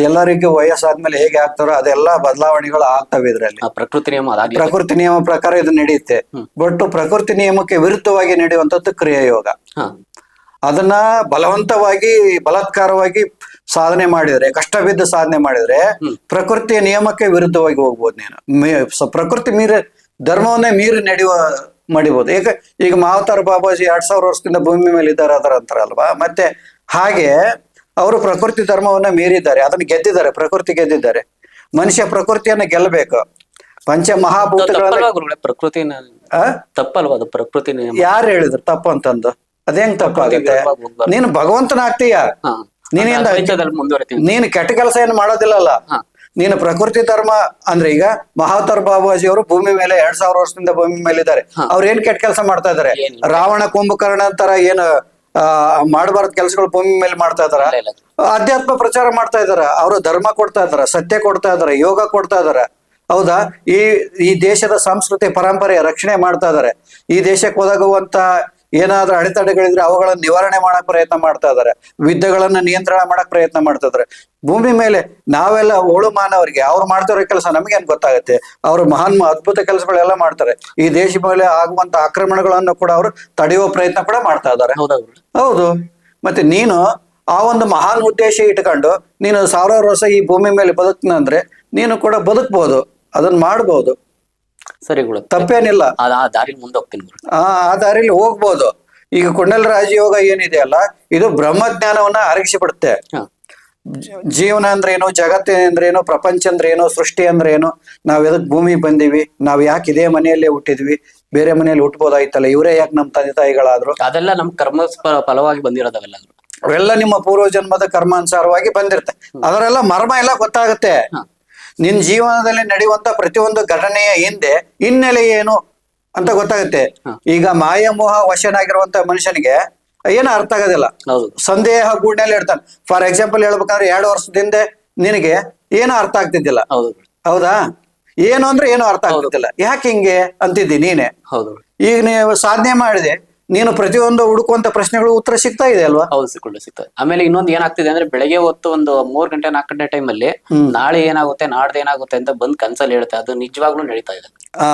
ಎಲ್ಲರಿಗೂ ವಯಸ್ಸಾದ್ಮೇಲೆ ಹೇಗೆ ಆಗ್ತಾರೋ ಅದೆಲ್ಲ ಬದಲಾವಣೆಗಳು ಆಗ್ತವೆ ಇದ್ರಲ್ಲಿ. ಪ್ರಕೃತಿ ನಿಯಮ ಪ್ರಕೃತಿ ನಿಯಮ ಪ್ರಕಾರ ಇದು ನಡೆಯುತ್ತೆ ಬಟ್ ಪ್ರಕೃತಿ ನಿಯಮಕ್ಕೆ ವಿರುದ್ಧವಾಗಿ ನಡೆಯುವಂತದ್ದು ಕ್ರಿಯಾಯೋಗ. ಅದನ್ನ ಬಲವಂತವಾಗಿ ಬಲಾತ್ಕಾರವಾಗಿ ಸಾಧನೆ ಮಾಡಿದ್ರೆ ಕಷ್ಟ ಬಿದ್ದು ಸಾಧನೆ ಮಾಡಿದ್ರೆ ಪ್ರಕೃತಿಯ ನಿಯಮಕ್ಕೆ ವಿರುದ್ಧವಾಗಿ ಹೋಗ್ಬೋದು ನೀನು. ಪ್ರಕೃತಿ ಮೀರಿ ಧರ್ಮವನ್ನೇ ಮೀರಿ ನಡೆಯುವ ಮಾಡಿಬಹುದು ಈಗ ಈಗ ಮಾವತಾರ ಬಾಬಾಜಿ ಎರಡ್ ಸಾವಿರ ವರ್ಷದಿಂದ ಭೂಮಿ ಮೇಲೆ ಇದ್ದಾರೆ ಅದರ ಅಂತಾರಲ್ವಾ ಮತ್ತೆ ಹಾಗೆ ಅವರು ಪ್ರಕೃತಿ ಧರ್ಮವನ್ನ ಮೀರಿದ್ದಾರೆ ಅದನ್ನ ಗೆದ್ದಿದ್ದಾರೆ ಪ್ರಕೃತಿ ಗೆದ್ದಿದ್ದಾರೆ. ಮನುಷ್ಯ ಪ್ರಕೃತಿಯನ್ನ ಗೆಲ್ಲಬೇಕು ಪಂಚ ಮಹಾಭೂತಗಳ ಪ್ರಕೃತಿನ? ತಪ್ಪಲ್ವಾ ಅದು ಪ್ರಕೃತಿ ಯಾರು ಹೇಳಿದ್ರು ತಪ್ಪು ಅಂತಂದು? ಅದೇಂಗ್ ತಪ್ಪಾಗುತ್ತೆ. ನೀನು ಭಗವಂತನ ಆಗ್ತೀಯ ನೀನಿಂದ ನೀನು ಕೆಟ್ಟ ಕೆಲಸ ಏನು ಮಾಡೋದಿಲ್ಲಲ್ಲ. ಅಲ್ಲ ನೀನು ಪ್ರಕೃತಿ ಧರ್ಮ ಅಂದ್ರೆ ಈಗ ಮಹಾತರ್ ಬಾಬಾಜಿ ಅವರು ಭೂಮಿ ಮೇಲೆ ಎರಡ್ ಸಾವಿರ ವರ್ಷದಿಂದ ಭೂಮಿ ಮೇಲೆ ಇದ್ದಾರೆ ಅವ್ರ ಏನ್ ಕೆಟ್ಟ ಕೆಲಸ ಮಾಡ್ತಾ ಇದಾರೆ? ರಾವಣ ಕುಂಭಕರ್ಣ ತರ ಏನು ಆ ಮಾಡಬಾರ್ದ ಕೆಲಸಗಳು ಭೂಮಿ ಮೇಲೆ ಮಾಡ್ತಾ ಇದಾರ. ಅಧ್ಯಾತ್ಮ ಪ್ರಚಾರ ಮಾಡ್ತಾ ಇದಾರ. ಅವರು ಧರ್ಮ ಕೊಡ್ತಾ ಇದಾರ ಸತ್ಯ ಕೊಡ್ತಾ ಇದಾರ ಯೋಗ ಕೊಡ್ತಾ ಇದಾರ. ಹೌದಾ? ಈ ಈ ದೇಶದ ಸಂಸ್ಕೃತಿ ಪರಂಪರೆ ರಕ್ಷಣೆ ಮಾಡ್ತಾ ಇದಾರೆ. ಈ ದೇಶಕ್ಕೆ ಒದಗುವಂತ ಏನಾದ್ರೂ ಅಡೆತಡೆಗಳಿದ್ರೆ ಅವುಗಳನ್ನ ನಿವಾರಣೆ ಮಾಡಕ್ ಪ್ರಯತ್ನ ಮಾಡ್ತಾ ಇದಾರೆ. ವಿದ್ಯೆಗಳನ್ನ ನಿಯಂತ್ರಣ ಮಾಡಕ್ ಪ್ರಯತ್ನ ಮಾಡ್ತಾ ಇದಾರೆ. ಭೂಮಿ ಮೇಲೆ ನಾವೆಲ್ಲ ಓಳು ಮಾನವರಿಗೆ, ಅವ್ರು ಮಾಡ್ತಿರೋ ಕೆಲಸ ನಮಗೇನ್ ಗೊತ್ತಾಗುತ್ತೆ? ಅವ್ರು ಮಹಾನ್ ಅದ್ಭುತ ಕೆಲಸಗಳೆಲ್ಲ ಮಾಡ್ತಾರೆ. ಈ ದೇಶ ಮೇಲೆ ಆಗುವಂತ ಆಕ್ರಮಣಗಳನ್ನು ಕೂಡ ಅವರು ತಡೆಯುವ ಪ್ರಯತ್ನ ಕೂಡ ಮಾಡ್ತಾ ಇದಾರೆ. ಹೌದಾ. ಮತ್ತೆ ನೀನು ಆ ಒಂದು ಮಹಾನ್ ಉದ್ದೇಶ ಇಟ್ಕೊಂಡು ನೀನು ಸಾವಿರಾರು ವರ್ಷ ಈ ಭೂಮಿ ಮೇಲೆ ಬದುಕ್ನಂದ್ರೆ ನೀನು ಕೂಡ ಬದುಕ್ಬೋದು. ಅದನ್ನ ಮಾಡ್ಬೋದು. ಸರಿ ಗುರು ತಪ್ಪೇನಿಲ್ಲ. ಅದ ಆ ದಾರಿ ಮುಂದೆ ಹೋಗ್ತೀನಿ ಗುರು ಆ ಆ ದಾರಿಲಿ ಹೋಗ್ಬೋದು. ಈಗ ಕುಂಡಲ ರಾಜಯೋಗ ಏನಿದೆ ಅಲ್ಲ ಇದು ಬ್ರಹ್ಮಜ್ಞಾನವನ್ನ ಅರಗಿಸಿ ಬಿಡುತ್ತೆ. ಹಾ. ಜೀವನ ಅಂದ್ರೆ ಏನು ಜಗತ್ತು ಅಂದ್ರೆ ಏನು ಪ್ರಪಂಚ ಅಂದ್ರೆ ಏನು ಸೃಷ್ಟಿ ಅಂದ್ರೆ ಏನು ನಾವ್ ಎದಕ್ ಭೂಮಿ ಬಂದಿವಿ ನಾವ್ ಯಾಕೆ ಇದೇ ಮನೆಯಲ್ಲೇ ಹುಟ್ಟಿದ್ವಿ ಬೇರೆ ಮನೆಯಲ್ಲಿ ಹುಟ್ಬೋದಾಯ್ತಲ್ಲ ಇವರೇ ಯಾಕೆ ನಮ್ಮ ತಂದೆ ತಾಯಿಗಳಾದ್ರು? ಅದೆಲ್ಲ ನಮ್ ಕರ್ಮ ಫಲವಾಗಿ ಬಂದಿರೋದವೆಲ್ಲ ಅವೆಲ್ಲ ನಿಮ್ಮ ಪೂರ್ವ ಜನ್ಮದ ಕರ್ಮಾನುಸಾರವಾಗಿ ಬಂದಿರುತ್ತೆ. ಅದರೆಲ್ಲ ಮರ್ಮ ಎಲ್ಲ ಗೊತ್ತಾಗುತ್ತೆ. ಹ. ನಿನ್ ಜೀವನದಲ್ಲಿ ನಡೆಯುವಂತ ಪ್ರತಿಯೊಂದು ಘಟನೆಯ ಹಿಂದೆ ಹಿನ್ನೆಲೆ ಏನು ಅಂತ ಗೊತ್ತಾಗುತ್ತೆ. ಈಗ ಈಗ ಮಾಯಮೋಹ ವಶನಾಗಿರುವಂತ ಮನುಷ್ಯನಿಗೆ ಏನು ಅರ್ಥ ಆಗೋದಿಲ್ಲ. ಹೌದು. ಸಂದೇಹ ಗೂಡ್ನಲ್ಲಿ ಇರ್ತಾನೆ. ಫಾರ್ ಎಕ್ಸಾಂಪಲ್ ಹೇಳ್ಬೇಕಂದ್ರೆ ಎರಡು ವರ್ಷದಿಂದ ನಿನಗೆ ಏನು ಅರ್ಥ ಆಗ್ತಿದ್ದಿಲ್ಲ. ಹೌದು. ಹೌದಾ? ಏನು ಅಂದ್ರೆ ಏನು ಅರ್ಥ ಆಗ್ತಿದ್ದಿಲ್ಲ. ಯಾಕೆ ಹಿಂಗೆ ಅಂತಿದ್ದಿ ನೀನೆ? ಹೌದು. ಈಗ ನೀವು ಸಾಧನೆ ಮಾಡಿದೆ. ನೀನು ಪ್ರತಿಯೊಂದು ಹುಡುಕುವಂತ ಪ್ರಶ್ನೆಗಳು ಉತ್ತರ ಸಿಗ್ತಾ ಇದೆ ಅಲ್ವಾ? ಹೌದು ಸಿಕ್ಕೊಂಡು ಸಿಗ್ತದೆ. ಆಮೇಲೆ ಇನ್ನೊಂದು ಏನಾಗ್ತಿದೆ ಅಂದ್ರೆ ಬೆಳಗ್ಗೆ ಹೊತ್ತು ಒಂದು ಮೂರ್ ಗಂಟೆ ನಾಲ್ಕು ಗಂಟೆ ಟೈಮ್ ಅಲ್ಲಿ ನಾಳೆ ಏನಾಗುತ್ತೆ ನಾಡ್ದು ಏನಾಗುತ್ತೆ ಅಂತ ಬಂದ್ ಕನ್ಸಲ್ಲಿ ಹೇಳುತ್ತೆ. ಅದು ನಿಜವಾಗ್ಲೂ ನಡೀತಾ ಇದೆ. ಹಾ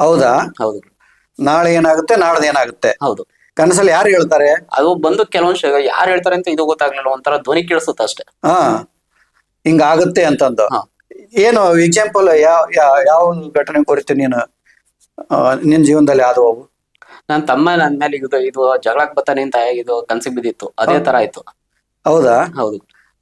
ಹೌದಾ? ಹೌದು. ನಾಳೆ ಏನಾಗುತ್ತೆ ನಾಳ್ದು ಏನಾಗುತ್ತೆ? ಹೌದು. ಕನಸಲ್ಲಿ ಯಾರು ಹೇಳ್ತಾರೆ? ಅದು ಬಂದು ಕೆಲವೊಂದು ಯಾರು ಹೇಳ್ತಾರೆ ಅಂತ ಇದು ಗೊತ್ತಾಗ್ಲಿಲ್ಲ. ಒಂಥರ ಧ್ವನಿ ಕೇಳಿಸುತ್ತೆ ಅಷ್ಟೇ. ಹಾ ಹಿಂಗಾಗುತ್ತೆ ಅಂತಂದು. ಹಾ. ಏನು ಎಕ್ಸಾಂಪಲ್ ಯಾವ ಯಾವ ಯಾವ ಘಟನೆ ಕುರಿತು ನೀನು ಆ, ನಿನ್ ಜೀವನದಲ್ಲಿ ಆದವು? ಅವು ನನ್ ತಮ್ಮ ನನ್ ಮೇಲೆ ಇದು ಇದು ಜಗಳಕ್ ಬರ್ತಾನೆ ಅಂತ ಇದು ಕನ್ಸಿಗೆ ಬಿದ್ದಿತ್ತು. ಅದೇ ತರ ಆಯ್ತು. ಹೌದಾ? ಹೌದು.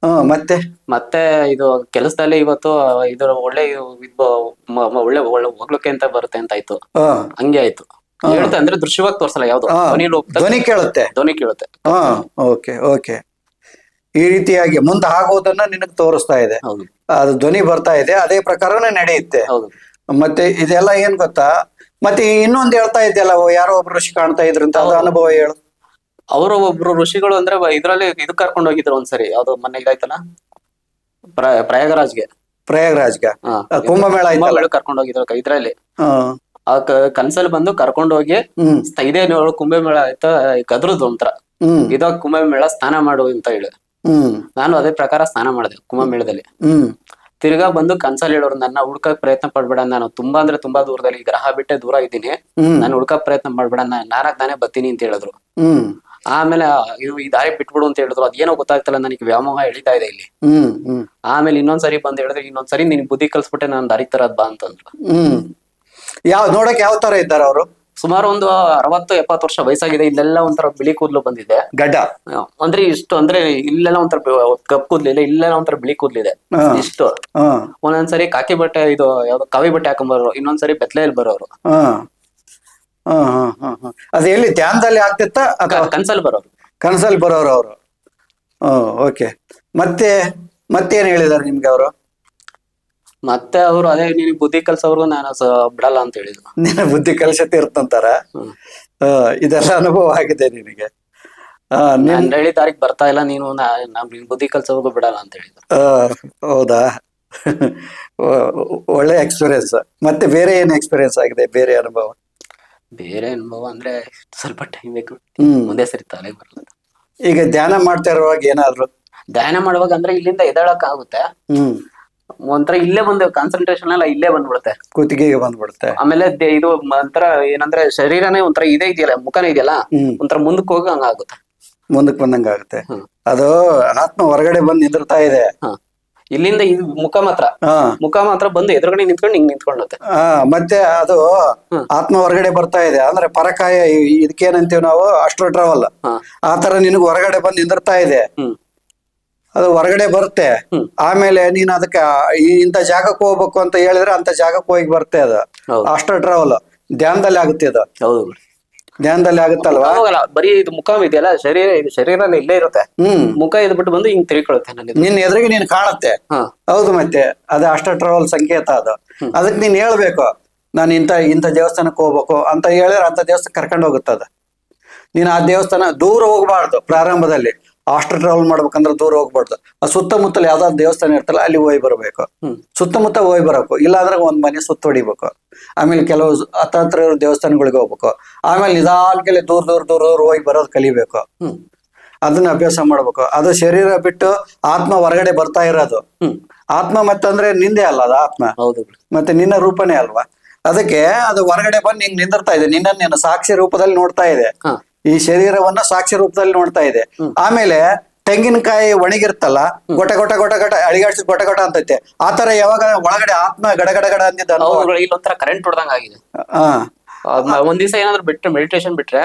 ಹ್ಮ್ ಮತ್ತೆ? ಮತ್ತೆ ಇದು ಕೆಲಸದಲ್ಲಿ ಇವತ್ತು ಇದು ಒಳ್ಳೆ ಇದು ಇದು ಮ- ಮ- ಒಳ್ಳೆ ಒಳ್ಳೆ ಹೋಗ್ಲಿಕ್ಕೆ ಅಂತ ಬರುತ್ತೆ ಅಂತ ಆಯ್ತು. ಹಾ. ಹಂಗೆ ಆಯ್ತು. ಹಾ. ಹೇಳ್ತಾ ಅಂದ್ರೆ ದೃಶ್ಯವಾಗಿ ತೋರ್ಸಲ್ಲ ಯಾವ್ದು? ಹಾ. ಧ್ವನಿ ಕೇಳುತ್ತೆ. ಧ್ವನಿ ಕೇಳುತ್ತೆ. ಹಾ ಓಕೆ ಓಕೆ. ಈ ರೀತಿಯಾಗಿ ಮುಂದೆ ಆಗೋದನ್ನ ನಿನಗೆ ತೋರಿಸ್ತಾ ಇದೆ. ಹೌದು. ಅದು ಧ್ವನಿ ಬರ್ತಾ ಇದೆ. ಅದೇ ಪ್ರಕಾರನೇ ನಡೆಯುತ್ತೆ. ಹೌದು. ಮತ್ತೆ ಇದೆಲ್ಲ ಏನ್ ಗೊತ್ತಾ? ಮತ್ತೆ ಇನ್ನೊಂದು ಹೇಳ್ತಾ ಇದೆಯಲ್ಲ ಯಾರೋ ಒಬ್ರು ಋಷಿ ಕಾಣ್ತಾ ಇದ್ರು ಅಂತ ಅದು ಅನುಭವ ಹೇಳು. ಅವರು ಒಬ್ರು ಋಷಿಗಳು ಅಂದ್ರೆ ಇದ್ರಲ್ಲಿ ಇದು ಕರ್ಕೊಂಡು ಹೋಗಿದ್ರು ಒಂದ್ಸರಿ ಯಾವ್ದು ಮೊನ್ನೆ ಇದಾಯ್ತಲ್ಲ? ಪ್ರ- ಪ್ರಯಾಗರಾಜ್ಗೆ. ಪ್ರಯಾಗ್ರಾಜ್ಗೆ? ಹಾ. ಕುಂಭಮೇಳ ಕುಂಭಮೇಳ ಕರ್ಕೊಂಡು ಹೋಗಿದ್ರು ಇದ್ರಲ್ಲಿ. ಆ ಕನ್ಸಲ್ ಕನ್ಸಲ್ಲಿ ಬಂದು ಕರ್ಕೊಂಡು ಹೋಗಿ ಹ್ಮ್. ಇದೇ ನೋಡು ಕುಂಭಮೇಳ ಆಯ್ತಾ ಕದ್ರದ್ ಒಂಥರ. ಹ್ಮ್. ಇದಾಗ ಕುಂಭಮೇಳ ಸ್ನಾನ ಮಾಡು ಅಂತ ಹೇಳಿ. ಹ್ಮ್. ನಾನು ಅದೇ ಪ್ರಕಾರ ಸ್ನಾನ ಮಾಡಿದೆ ಕುಂಭಮೇಳದಲ್ಲಿ. ಹ್ಮ್. ತಿರ್ಗಾ ಬಂದು ಕನ್ಸಲ್ ಹೇಳೋರು ನನ್ನ ಹುಡ್ಕಕ್ ಪ್ರಯತ್ನ ಪಡ್ಬೇಡ ನಾನು ತುಂಬಾ ಅಂದ್ರೆ ತುಂಬಾ ದೂರದಲ್ಲಿ ಗ್ರಹ ಬಿಟ್ಟೆ ದೂರ ಇದ್ದೀನಿ. ನಾನು ಹುಡ್ಕಕ್ ಪ್ರಯತ್ನ ಮಾಡ್ಬೇಡ ನಾನು ನಾನಾಗ್ ನಾನೇ ಬರ್ತೀನಿ ಅಂತ ಹೇಳಿದ್ರು. ಹ್ಮ್. ಆಮೇಲೆ ಇದು ಈ ದಾರಿ ಬಿಟ್ಬಿಡು ಅಂತ ಹೇಳಿದ್ರು. ಅದೇನೋ ಗೊತ್ತಾಗ್ತಲ್ಲ ನನಗೆ ವ್ಯಾಮೋಹ ಎಳಿತಾ ಇದೆ ಇಲ್ಲಿ. ಹ್ಮ್ ಹ್ಮ್. ಆಮೇಲೆ ಇನ್ನೊಂದ್ಸರಿ ಬಂದ್ ಹೇಳಿದ್ರೆ ಇನ್ನೊಂದ್ಸರಿ ನಿನ್ ಬುದ್ಧಿ ಕಲ್ಸ್ಬಿಟ್ಟೆ ನಾನು ದಾರಿ ತರದ್ ಬಾ ಅಂತಂದ್ರು. ಹ್ಮ್. ಯಾವ ನೋಡಕ್ ಯಾವ ತರ ಇದ್ದಾರೆ ಅವರು? ಸುಮಾರು ಒಂದು ಅರವತ್ತು ಎಪ್ಪತ್ತು ವರ್ಷ ವಯಸ್ಸಾಗಿದೆ ಇಲ್ಲೆಲ್ಲ ಒಂಥರ ಬಿಳಿ ಕೂದಲು ಬಂದಿದೆ. ಗಡ್ಡ? ಅಂದ್ರೆ ಇಷ್ಟು ಅಂದ್ರೆ ಇಲ್ಲೆಲ್ಲ ಒಂಥರ ಕಪ್ ಕೂದ್ಲಿದೆ ಇಲ್ಲೆಲ್ಲ ಒಂಥರ ಬಿಳಿ ಕೂದ್ಲಿದೆ. ಇಷ್ಟು. ಒಂದೊಂದ್ಸರಿ ಕಾಕಿ ಬಟ್ಟೆ ಇದು ಯಾವ್ದು ಕಾವಿ ಬಟ್ಟೆ ಹಾಕೊಂಬರೋರು ಇನ್ನೊಂದ್ಸರಿ ಬೆತ್ತಲೆಯಲ್ಲಿ ಬರೋರು. ಅದು ಎಲ್ಲಿ ಧ್ಯಾನದಲ್ಲಿ ಆಗ್ತಿತ್ತ ಅಥವಾ ಕ- ಬರೋರು. ಕನ್ಸಲ್ ಬರೋರು ಅವರು? ಓಕೆ. ಮತ್ತೆ ಮತ್ತೇನ್ ಹೇಳಿದಾರೆ ನಿಮ್ಗೆ ಅವರು? ಮತ್ತೆ ಅವ್ರು ಅದೇ ನಿನ್ ಬುದ್ಧಿ ಕಲ್ಸೋರ್ಗು ನಾನು ಸ- ಬಿಡಲ್ಲ ಅಂತ ಹೇಳಿದ್ರು. ನಿನ್ನ ಬುದ್ಧಿ ಕಲಶ ಇರ್ತಂತಾರ? ಇದೆಲ್ಲ ಅನುಭವ ಆಗಿದೆ ನಿನಗೆ. ಆ, ನಿನ್ ನಾನು ದಾರಿಗೆ ಬರ್ತಾ ಇಲ್ಲ ನೀನು ನಾ- ನಾನ್ ನಿನ್ ಬುದ್ಧಿ ಕಲ್ಸೋರ್ಗು ಬಿಡಲ್ಲ ಅಂತ ಹೇಳಿದ್ರು. ಆ, ಹೌದಾ? ಒ- ಒಳ್ಳೆ ಎಕ್ಸ್ಪೀರಿಯನ್ಸ್ ಮತ್ತೆ ಬೇರೆ ಏನ್ ಎಕ್ಸ್ಪೀರಿಯನ್ಸ್ ಆಗಿದೆ ಬೇರೆ ಅನುಭವ? ಬೇರೆ ಅನುಭವ ಅಂದ್ರೆ ಸ್ವಲ್ಪ ಟೈಮ್ ಬೇಕು. ಹ್ಮ್. ಮುಂದೆ ಸರಿ ತಲೆ ಬರಲ್ಲ. ಈಗ ಧ್ಯಾನ ಮಾಡ್ತಾ ಇರುವಾಗ ಏನಾದ್ರು? ಧ್ಯಾನ ಮಾಡುವಾಗ ಅಂದ್ರೆ ಇಲ್ಲಿಂದ ಎದ್ದೇಳಕ್ ಆಗುತ್ತೆ ಹ್ಮ್. ಒಂಥರ ಇಲ್ಲೇ ಬಂದು ಕಾನ್ಸಂಟ್ರೇಷನ್ ಎಲ್ಲ ಇಲ್ಲೇ ಬಂದ್ಬಿಡುತ್ತೆ. ಕುತ್ತಿಗೆಗೆ ಬಂದ್ಬಿಡುತ್ತೆ. ಆಮೇಲೆ ದೆ- ಇದು ಒಂಥರ ಏನಂದ್ರೆ ಶರೀರನೇ ಒಂಥರ ಇದೇ ಇದೆಯಲ್ಲ ಮುಖನೇ ಇದೆಯಲ್ಲ ಹ್ಮ್. ಒಂಥರ ಮುಂದಕ್ಕೆ ಹೋಗಿ ಹಂಗಾಗುತ್ತೆ ಮುಂದಕ್ಕೆ ಬಂದಂಗ ಆಗುತ್ತೆ. ಹ್ಮ್. ಅದು ಆತ್ಮ ಹೊರಗಡೆ ಬಂದು ನಿಂದಿರ್ತಾ ಇದೆ. ಹ. ಇಲ್ಲಿಂದ ಇದು ಮುಖ ಮಾತ್ರ. ಹಾ. ಮುಖ ಮಾತ್ರ ಬಂದು ಎದುರುಗಡೆ ನಿಂತ್ಕೊಂಡು ಹಿಂಗ್ ನಿಂತ್ಕೊಳ್ಳುತ್ತೆ ಆ, ಮತ್ತೆ ಅದು ಹ್ಮ್. ಆತ್ಮ ಹೊರಗಡೆ ಬರ್ತಾ ಇದೆ. ಅಂದ್ರೆ ಪರಕಾಯ ಇದಕ್ಕೇನಂತೀವಿ ನಾವು? ಅಷ್ಟು ಟ್ರಾವಲ್ ಆತರ ಆ ತರ ನಿನಗೆ ಹೊರಗಡೆ ಬಂದು ನಿಂದಿರ್ತಾ ಇದೆ. ಹ್ಮ್. ಅದು ಹೊರಗಡೆ ಬರುತ್ತೆ. ಆಮೇಲೆ ನೀನ್ ಅದಕ್ಕೆ ಇಂತ ಇಂಥ ಜಾಗಕ್ಕೆ ಹೋಗ್ಬೇಕು ಅಂತ ಹೇಳಿದ್ರೆ ಅಂತ ಜಾಗಕ್ಕೆ ಹೋಗಿ ಬರುತ್ತೆ ಅದು. ಅಷ್ಟ ಟ್ರಾವೆಲ್ ಧ್ಯಾನದಲ್ಲಿ ಆಗುತ್ತೆ ಅದು. ಹೌದು. ಧ್ಯಾನದಲ್ಲಿ ಆಗುತ್ತಲ್ವಾ? ಹೋಗಲ್ಲ. ಬರೀ ಇದು ಮುಖ ಇದೆಯಲ್ಲ ಶರೀರ ಇದು ಶರೀರ ಇಲ್ಲೇ ಇರುತ್ತೆ. ಹ್ಮ್. ಮುಖ ಇದ್ಬಿಟ್ಟು ಬಂದು ಹಿಂಗ್ ತಿಳ್ಕೊಳುತ್ತೆ ನಿನ್ ನಿನ್ನ ಎದುರಿಗೆ ನೀನ್ ಕಾಣುತ್ತೆ. ಹೌದು ಮತ್ತೆ. ಅದು ಅಷ್ಟ ಟ್ರಾವೆಲ್ ಸಂಕೇತ ಅದು. ಅದಕ್ಕೆ ನೀನ್ ಹೇಳ್ಬೇಕು ನಾನು ಇಂತ ಇಂಥ ದೇವಸ್ಥಾನಕ್ಕೆ ಹೋಗ್ಬೇಕು ಅಂತ ಹೇಳಿದ್ರೆ ಅಂತ ದೇವಸ್ಥಾನ ಕರ್ಕೊಂಡು ಹೋಗುತ್ತದ ನೀನು ಆ ದೇವಸ್ಥಾನ ದೂರ ಹೋಗ್ಬಾರ್ದು ಪ್ರಾರಂಭದಲ್ಲಿ. ಅಷ್ಟ ಟ್ರಾವೆಲ್ ಮಾಡ್ಬೇಕಂದ್ರೆ ದೂರ ಹೋಗ್ಬಾರ್ದು. ಆ ಸುತ್ತಮುತ್ತಲು ಯಾವ್ದಾದ್ರು ದೇವಸ್ಥಾನ ಇರ್ತಲ್ಲ ಅಲ್ಲಿ ಹೋಗಿ ಬರಬೇಕು. ಸುತ್ತಮುತ್ತ ಹೋಗಿ ಬರಬೇಕು. ಇಲ್ಲಾಂದ್ರೆ ಒಂದ್ ಮನೆ ಸುತ್ತ ಹೊಡಿಬೇಕು. ಆಮೇಲೆ ಕೆಲವು ಹತ್ತತ್ರ ಇರೋ ದೇವಸ್ಥಾನಗಳಿಗೆ ಹೋಗ್ಬೇಕು. ಆಮೇಲೆ ನಿಧಾನಕ್ಕೆ ದೂರ ದೂರ ದೂರ ದೂರ ಹೋಗಿ ಬರೋದು ಕಲಿಬೇಕು. ಅದನ್ನ ಅಭ್ಯಾಸ ಮಾಡ್ಬೇಕು. ಅದು ಶರೀರ ಬಿಟ್ಟು ಆತ್ಮ ಹೊರಗಡೆ ಬರ್ತಾ ಇರೋದು. ಆತ್ಮ ಮತ್ತಂದ್ರೆ ನಿಂದೆ ಅಲ್ಲ ಅದು ಆತ್ಮ. ಹೌದು ಮತ್ತೆ ನಿನ್ನ ರೂಪನೇ ಅಲ್ವಾ? ಅದಕ್ಕೆ ಅದು ಹೊರಗಡೆ ಬಂದು ನಿಂಗ್ ನಿಂದಿರ್ತಾ ಇದೆ. ನಿನ್ನ ಸಾಕ್ಷಿ ರೂಪದಲ್ಲಿ ನೋಡ್ತಾ ಇದೆ. ಈ ಶರೀರವನ್ನ ಸಾಕ್ಷಿ ರೂಪದಲ್ಲಿ ನೋಡ್ತಾ ಇದೆ. ಆಮೇಲೆ ತೆಂಗಿನಕಾಯಿ ಒಣಗಿರ್ತಲ್ಲ ಗೊಟ ಗೊಟ ಗೊಟ ಗೊಟ ಅಳಿಗಾಡ್ಸಿ ಗೊಟ ಗೊಟ ಅಂತೈತೆ. ಆತರ ಯಾವಾಗ ಒಳಗಡೆ ಆತ್ಮ ಗಡ ಗಡ ಗಡ ಅಂದಿದ್ದ ಒಂಥರ ಕರೆಂಟ್ ಹೊಡೆದಂಗ ಆಗಿದೆ. ಒಂದ್ ದಿವಸ ಏನಾದ್ರು ಬಿಟ್ರೆ ಮೆಡಿಟೇಷನ್ ಬಿಟ್ರೆ.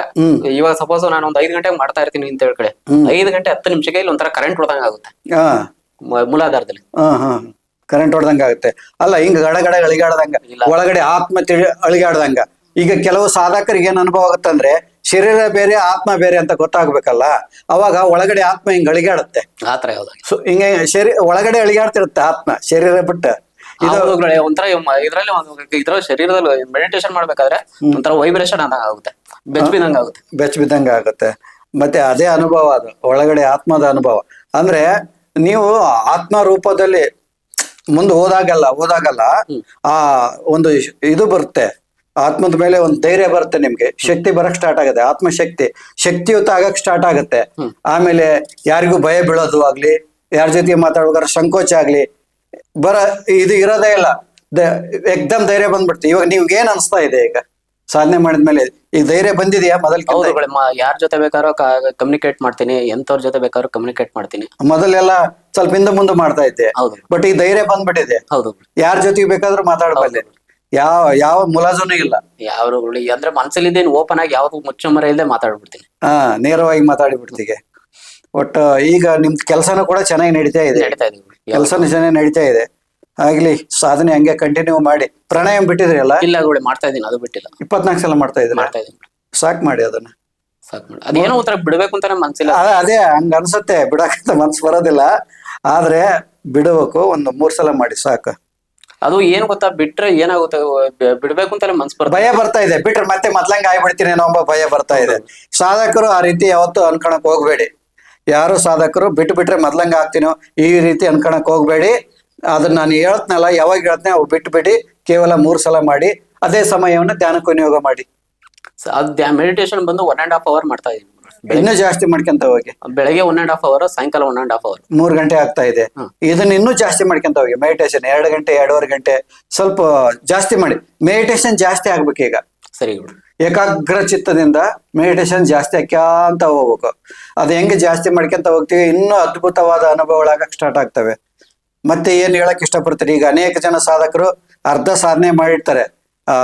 ಇವಾಗ ಸಪೋಸ್ ನಾನು ಒಂದ್ ಐದ್ ಗಂಟೆಗೆ ಮಾಡ್ತಾ ಇರ್ತೀನಿ ಅಂತ ಹೇಳ್ಕಡೆ. ಐದ್ ಐದು ಗಂಟೆ ಹತ್ತು ನಿಮಿಷಕ್ಕೆ ಇಲ್ಲಿ ಒಂಥರ ಕರೆಂಟ್ ಹೊಡೆದಂಗ ಆಗುತ್ತೆ. ಮೂಲಾಧಾರದಲ್ಲಿ. ಕರೆಂಟ್ ಹೊಡೆದಂಗ ಆಗುತ್ತೆ. ಅಲ್ಲ ಹಿಂಗ ಗಡಗಡ ಅಳಿಗಾಡ್ದಂಗ. ಒಳಗಡೆ ಆತ್ಮ ತಿಳಿ ಅಳಿಗಾಡ್ದಂಗ. ಈಗ ಕೆಲವು ಸಾಧಕರಿಗೆ ಏನ್ ಅನುಭವ ಆಗುತ್ತಂದ್ರೆ ಶರೀರ ಬೇರೆ ಆತ್ಮ ಬೇರೆ ಅಂತ ಗೊತ್ತಾಗ್ಬೇಕಲ್ಲ? ಅವಾಗ ಒಳಗಡೆ ಆತ್ಮ ಹಿಂಗ್ ಅಳಿಗಾಡುತ್ತೆ. ಆತರ ಯಾವ್ದಾಗಿ ಸೊ ಹಿಂಗೆ ಶರೀರ ಒಳಗಡೆ ಅಳಿಗಾಡ್ತಿರುತ್ತೆ ಆತ್ಮ ಶರೀರ ಬಿಟ್ಟು. ಇದು ಒಂಥರ ಇದ್ರಲ್ಲಿ ಇದ್ರ ಶರೀರದಲ್ಲಿ ಮೆಡಿಟೇಷನ್ ಮಾಡ್ಬೇಕಾದ್ರೆ ಒಂಥರ ವೈಬ್ರೇಷನ್ ಆದಂಗ ಆಗುತ್ತೆ ಬೆಚ್ಚ ಬಿದ್ದಂಗ ಆಗುತ್ತೆ ಬೆಚ್ಚ ಬಿದ್ದಂಗ ಆಗುತ್ತೆ ಮತ್ತೆ ಅದೇ ಅನುಭವ ಅದು ಒಳಗಡೆ ಆತ್ಮದ ಅನುಭವ. ಅಂದ್ರೆ ನೀವು ಆತ್ಮ ರೂಪದಲ್ಲಿ ಮುಂದೆ ಹೋದಾಗಲ್ಲ ಹೋದಾಗಲ್ಲ ಆ ಒಂದು ಇದು ಬರುತ್ತೆ. ಆತ್ಮದ ಮೇಲೆ ಒಂದು ಧೈರ್ಯ ಬರುತ್ತೆ ನಿಮ್ಗೆ. ಶಕ್ತಿ ಬರಕ್ ಸ್ಟಾರ್ಟ್ ಆಗುತ್ತೆ. ಆತ್ಮಶಕ್ತಿ ಶಕ್ತಿಯುತ ಆಗಕ್ ಸ್ಟಾರ್ಟ್ ಆಗುತ್ತೆ. ಆಮೇಲೆ ಯಾರಿಗೂ ಭಯ ಬೀಳೋದು ಆಗ್ಲಿ ಯಾರ ಜೊತೆ ಮಾತಾಡ್ಬೇಕಾದ್ರೆ ಸಂಕೋಚ ಆಗ್ಲಿ ಬರ ಇದು ಇರೋದೇ ಇಲ್ಲ. ಎಕ್ದಮ್ ಧೈರ್ಯ ಬಂದ್ಬಿಡ್ತು. ಇವಾಗ ನೀವ್ ಏನ್ ಅನ್ಸ್ತಾ ಇದೆ ಈಗ? ಸಾಧನೆ ಮಾಡಿದ್ಮೇಲೆ ಈ ಧೈರ್ಯ ಬಂದಿದೆಯಾ ಮೊದಲ್ ಯಾರ ಜೊತೆ ಬೇಕಾದ್ರೂ ಕಮ್ಯುನಿಕೇಟ್ ಮಾಡ್ತೀನಿ. ಎಂತವ್ರ ಜೊತೆ ಬೇಕಾದ್ರೂ ಕಮ್ಯುನಿಕೇಟ್ ಮಾಡ್ತೀನಿ. ಮೊದಲೆಲ್ಲ ಸ್ವಲ್ಪ ಹಿಂದೆ ಮುಂದೆ ಮಾಡ್ತಾ ಇದ್ದೆ. ಹೌದು. ಬಟ್ ಈ ಧೈರ್ಯ ಬಂದ್ಬಿಟ್ಟಿದೆ. ಹೌದು ಯಾರ ಜೊತೆಗೆ ಬೇಕಾದ್ರೂ ಮಾತಾಡಬಲ್ಲೆ. ಯಾವ ಯಾವ ಮುಲಾಜನೂ ಇಲ್ಲ. ಯಾವ ಅಂದ್ರೆ ಮನ್ಸಲ್ಲಿದ್ದೇನು ಓಪನ್ ಆಗಿ ಯಾವ್ದು ಮುಚ್ಚಮರ ಇಲ್ಲದೆ ಮಾತಾಡ್ಬಿಡ್ತೀನಿ. ಹಾ ನೇರವಾಗಿ ಮಾತಾಡಿಬಿಡ್ತೀಗೆ. ಒಟ್ಟು ಈಗ ನಿಮ್ ಕೆಲಸನೂ ಕೂಡ ಚೆನ್ನಾಗಿ ನಡೀತಾ ಇದೆ. ನಡೀತಾ ಇದೀವಿ ಕೆಲಸನೂ ಚೆನ್ನಾಗಿ ನಡೀತಾ ಇದೆ. ಆಗ್ಲಿ ಸಾಧನೆ ಹಂಗೆ ಕಂಟಿನ್ಯೂ ಮಾಡಿ. ಪ್ರಾಣಾಯಾಮ ಬಿಟ್ಟಿದ್ರಿ ಅಲ್ಲ ಇಲ್ಲ ಗುಳಿ ಮಾಡ್ತಾ ಇದೀನಿ ಅದು ಬಿಟ್ಟಿಲ್ಲ. ಇಪ್ಪತ್ನಾಲ್ಕು ಸಲ ಮಾಡ್ತಾ ಇದ್ದೀನಿ ಮಾಡ್ತಾ ಇದೀನಿ ಸಾಕ್ ಮಾಡಿ ಅದನ್ನ. ಸಾಕು ಅದೇನೋ ಒಂಥರ ಬಿಡಬೇಕು ಅಂತಾನೆ ಮನ್ಸಿಲ್ಲ. ಅದ- ಅದೇ ಹಂಗ ಅನ್ಸುತ್ತೆ. ಬಿಡಕ್ಕಂತ ಮನ್ಸು ಬರೋದಿಲ್ಲ. ಆದ್ರೆ ಬಿಡಬೇಕು. ಒಂದು ಮೂರ್ ಸಲ ಮಾಡಿ ಸಾಕು. ಅದು ಏನ್ ಗೊತ್ತಾ? ಬಿಟ್ರೆ ಏನಾಗುತ್ತೆ? ಬಿಡ್ಬೇಕು ಅಂತಾನೆ ಮನ್ಸ್ ಬರ್ತದೆ ಭಯ ಬರ್ತಾ ಇದೆ. ಬಿಟ್ರೆ ಮತ್ತೆ ಮೊದ್ಲಂಗ ಆಗ್ಬಿಡ್ತೀನಿ ಅನ್ನೋ ಒಬ್ಬ ಭಯ ಬರ್ತಾ ಇದೆ. ಸಾಧಕರು ಆ ರೀತಿ ಯಾವತ್ತು ಅನ್ಕೊಳಕ್ ಹೋಗ್ಬೇಡಿ. ಯಾರು ಸಾಧಕರು ಬಿಟ್ಟು ಬಿಟ್ರೆ ಮೊದ್ಲಂಗ ಆಗ್ತೀನೋ ಈ ರೀತಿ ಅನ್ಕೊಳಕ್ ಹೋಗ್ಬೇಡಿ. ಅದನ್ನ ನಾನು ಹೇಳ್ತನಲ್ಲ ಯಾವಾಗ ಹೇಳ್ತೇನೆ ಅವು ಬಿಟ್ಟು ಬಿಡಿ. ಕೇವಲ ಮೂರು ಸಲ ಮಾಡಿ. ಅದೇ ಸಮಯವನ್ನು ಧ್ಯಾನಕ್ಕೆ ವಿನಿಯೋಗ ಮಾಡಿ. ಅದು ಮೆಡಿಟೇಷನ್ ಬಂದು ಒನ್ ಅಂಡ್ ಹಾಫ್ ಅವರ್ ಮಾಡ್ತಾ ಇದೀನಿ. ಇನ್ನೂ ಜಾಸ್ತಿ ಮಾಡ್ಕೊಂತ ಹೋಗಿ. ಬೆಳಗ್ಗೆ ಒನ್ ಅಂಡ್ ಹಾಫ್ ಅವರ್ ಸಾಯಂಕಾಲ ಒನ್ ಅಂಡ್ ಹಾಫ್ ಅವರ್ ಮೂರ್ ಗಂಟೆ ಆಗ್ತಾ ಇದೆ. ಇದನ್ನ ಇನ್ನೂ ಜಾಸ್ತಿ ಮಾಡ್ಕೊಂತ ಹೋಗಿ. ಮೆಡಿಟೇಷನ್ ಎರಡು ಗಂಟೆ ಎರಡೂವರೆ ಗಂಟೆ ಸ್ವಲ್ಪ ಜಾಸ್ತಿ ಮಾಡಿ. ಮೆಡಿಟೇಷನ್ ಜಾಸ್ತಿ ಆಗ್ಬೇಕು ಈಗ. ಸರಿ ಗುರು ಏಕಾಗ್ರ ಚಿತ್ತದಿಂದ ಮೆಡಿಟೇಷನ್ ಜಾಸ್ತಿ ಹಾಕ್ಯಂತ ಹೋಗ್ಬೇಕು. ಅದು ಹೆಂಗೆ ಜಾಸ್ತಿ ಮಾಡ್ಕೊಂತ ಹೋಗ್ತೀವಿ? ಇನ್ನೂ ಅದ್ಭುತವಾದ ಅನುಭವಗಳಾಗಕ್ ಸ್ಟಾರ್ಟ್ ಆಗ್ತವೆ. ಮತ್ತೆ ಏನ್ ಹೇಳಕ್ ಇಷ್ಟಪಡ್ತೀರಿ? ಈಗ ಅನೇಕ ಜನ ಸಾಧಕರು ಅರ್ಧ ಸಾಧನೆ ಮಾಡಿರ್ತಾರೆ. ಆ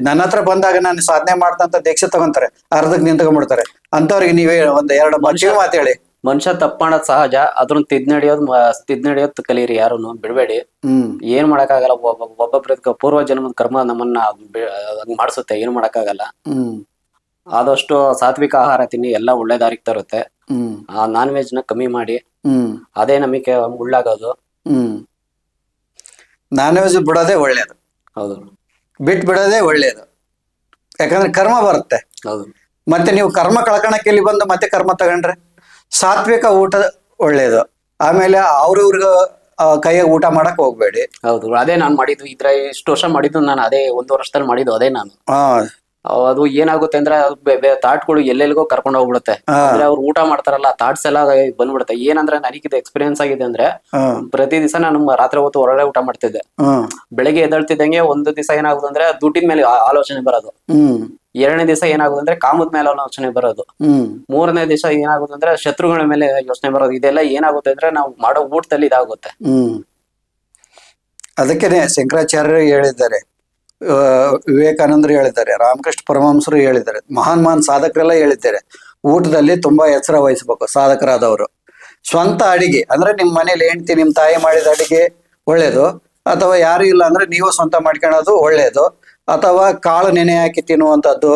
ನನ್ನ ಹತ್ರ ಬಂದಾಗ ನಾನು ಸಾಧನೆ ಮಾಡ್ತಂತ ದೀಕ್ಷೆ ತಗೊಂತಾರೆ ಅರ್ಧಕ್ಕೆ ನಿಂತ್ಕೊಂಡ್ಬಿಡ್ತಾರೆ. ಅಂತವ್ರಿಗೆ ನೀವೇ ಒಂದ್ ಎರಡು ಮನುಷ್ಯ ಮಾತು ಹೇಳಿ. ಮನುಷ್ಯ ತಪ್ಪು ಮಾಡೋದ್ ಸಹಜ ಅದ್ರನ್ನ ತಿದ್ ನಡಿಯೋದ್ ತಿದ್ ನಡಿಯೋದ್ ಕಲೀರಿ ಯಾರು ಬಿಡ್ಬೇಡಿ. ಹ್ಮ್. ಏನ್ ಮಾಡಕ್ಕಾಗಲ್ಲ ಒಬ್ಬ- ಒಬ್ಬೊಬ್ರ ಪೂರ್ವ ಜನ್ಮದ ಕರ್ಮ ನಮ್ಮನ್ನ ಮಾಡಿಸುತ್ತೆ ಏನ್ ಮಾಡಕ್ಕಾಗಲ್ಲ. ಹ್ಮ್. ಆದಷ್ಟು ಸಾತ್ವಿಕ ಆಹಾರ ತಿನ್ನಿ ಎಲ್ಲ ಒಳ್ಳೆ ದಾರಿಗೆ ತರುತ್ತೆ ಆ ನಾನ್ ವೆಜ್ನ ಕಮ್ಮಿ ಮಾಡಿ. ಹ್ಮ್. ಅದೇ ನಮಗೆ ಉಳ್ಳಾಗೋದು. ಹ್ಮ್. ನಾನ್ ವೆಜ್ ಬಿಡೋದೇ ಒಳ್ಳೇದು. ಹೌದು. ಬಿಟ್ಟು ಬಿಡೋದೇ ಒಳ್ಳೇದು. ಯಾಕಂದ್ರೆ ಕರ್ಮ ಬರುತ್ತೆ. ಹೌದು. ಮತ್ತೆ ನೀವು ಕರ್ಮ ಕಳ್ಕೊಳಕ್ಕೆ ಇಲ್ಲಿ ಬಂದು ಮತ್ತೆ ಕರ್ಮ ತಗೊಂಡ್ರೆ ಸಾತ್ವಿಕ ಊಟ ಒಳ್ಳೇದು. ಆಮೇಲೆ ಅವ್ರವ್ರಿಗೆ ಕೈಯಾಗ ಊಟ ಮಾಡಕ್ ಹೋಗ್ಬೇಡಿ. ಹೌದು. ಅದೇ ನಾನು ಮಾಡಿದ್ದು ಇದ್ರ ಎಷ್ಟು ವರ್ಷ ಮಾಡಿದ್ದು ನಾನು ಅದೇ ಒಂದು ವರ್ಷದಲ್ಲಿ ಮಾಡಿದ್ದು ಅದೇ ನಾನು. ಹಾ. ಅದು ಏನಾಗುತ್ತೆ ಅಂದ್ರೆ ತಾಟ್ಗಳು ಎಲ್ಲೆಲ್ಲಿಗೋ ಕರ್ಕೊಂಡು ಹೋಗ್ಬಿಡುತ್ತೆ. ಅಂದ್ರೆ ಅವ್ರು ಊಟ ಮಾಡ್ತಾರಲ್ಲ ತಾಟ್ಸ್ ಎಲ್ಲ ಬಂದ್ಬಿಡುತ್ತೆ. ಏನಂದ್ರೆ ನನಗಿದು ಎಕ್ಸ್ಪೀರಿಯನ್ಸ್ ಆಗಿದೆ ಅಂದ್ರೆ ಪ್ರತಿ ದಿವಸ ನಾನು ರಾತ್ರಿ ಹೊತ್ತು ಹೊರಗಡೆ ಊಟ ಮಾಡ್ತಿದ್ದೆ. ಬೆಳಗ್ಗೆ ಎದಳ್ತಿದ್ದಂಗೆ ಒಂದು ದಿವಸ ಏನಾಗುದು ಅಂದ್ರೆ ದುಡ್ಡಿನ ಮೇಲೆ ಆಲೋಚನೆ ಬರೋದು. ಹ್ಮ್. ಎರಡನೇ ದಿವಸ ಏನಾಗುದು ಅಂದ್ರೆ ಕಾಮದ ಮೇಲೆ ಆಲೋಚನೆ ಬರೋದು. ಹ್ಮ್. ಮೂರನೇ ದಿವಸ ಏನಾಗುತ್ತೆ ಅಂದ್ರೆ ಶತ್ರುಗಳ ಮೇಲೆ ಯೋಚನೆ ಬರೋದು. ಇದೆಲ್ಲ ಏನಾಗುತ್ತೆ ಅಂದ್ರೆ ನಾವು ಮಾಡೋ ಊಟದಲ್ಲಿ ಇದಾಗುತ್ತೆ. ಅದಕ್ಕೇನೆ ಶಂಕರಾಚಾರ್ಯರು ಹೇಳಿದ್ದಾರೆ. ವಿವೇಕಾನಂದರು ಹೇಳಿದ್ದಾರೆ, ರಾಮಕೃಷ್ಣ ಪರಮಹಂಸರು ಹೇಳಿದ್ದಾರೆ, ಮಹಾನ್ ಮಹಾನ್ ಸಾಧಕರೆಲ್ಲ ಹೇಳಿದ್ದಾರೆ. ಊಟದಲ್ಲಿ ತುಂಬಾ ಎಚ್ಚರ ವಹಿಸಬೇಕು, ಸಾಧಕರಾದವರು. ಸ್ವಂತ ಅಡಿಗೆ, ಅಂದ್ರೆ ನಿಮ್ಮ ಮನೇಲಿ ಹೆಂಡತಿ ನಿಮ್ಮ ತಾಯಿ ಮಾಡಿದ ಅಡಿಗೆ ಒಳ್ಳೇದು, ಅಥವಾ ಯಾರು ಇಲ್ಲ ಅಂದ್ರೆ ನೀವು ಸ್ವಂತ ಮಾಡ್ಕೊಳ್ಳೋದು ಒಳ್ಳೇದು, ಅಥವಾ ಕಾಳು ನೆನೆ ಹಾಕಿ ತಿನ್ನುವಂಥದ್ದು,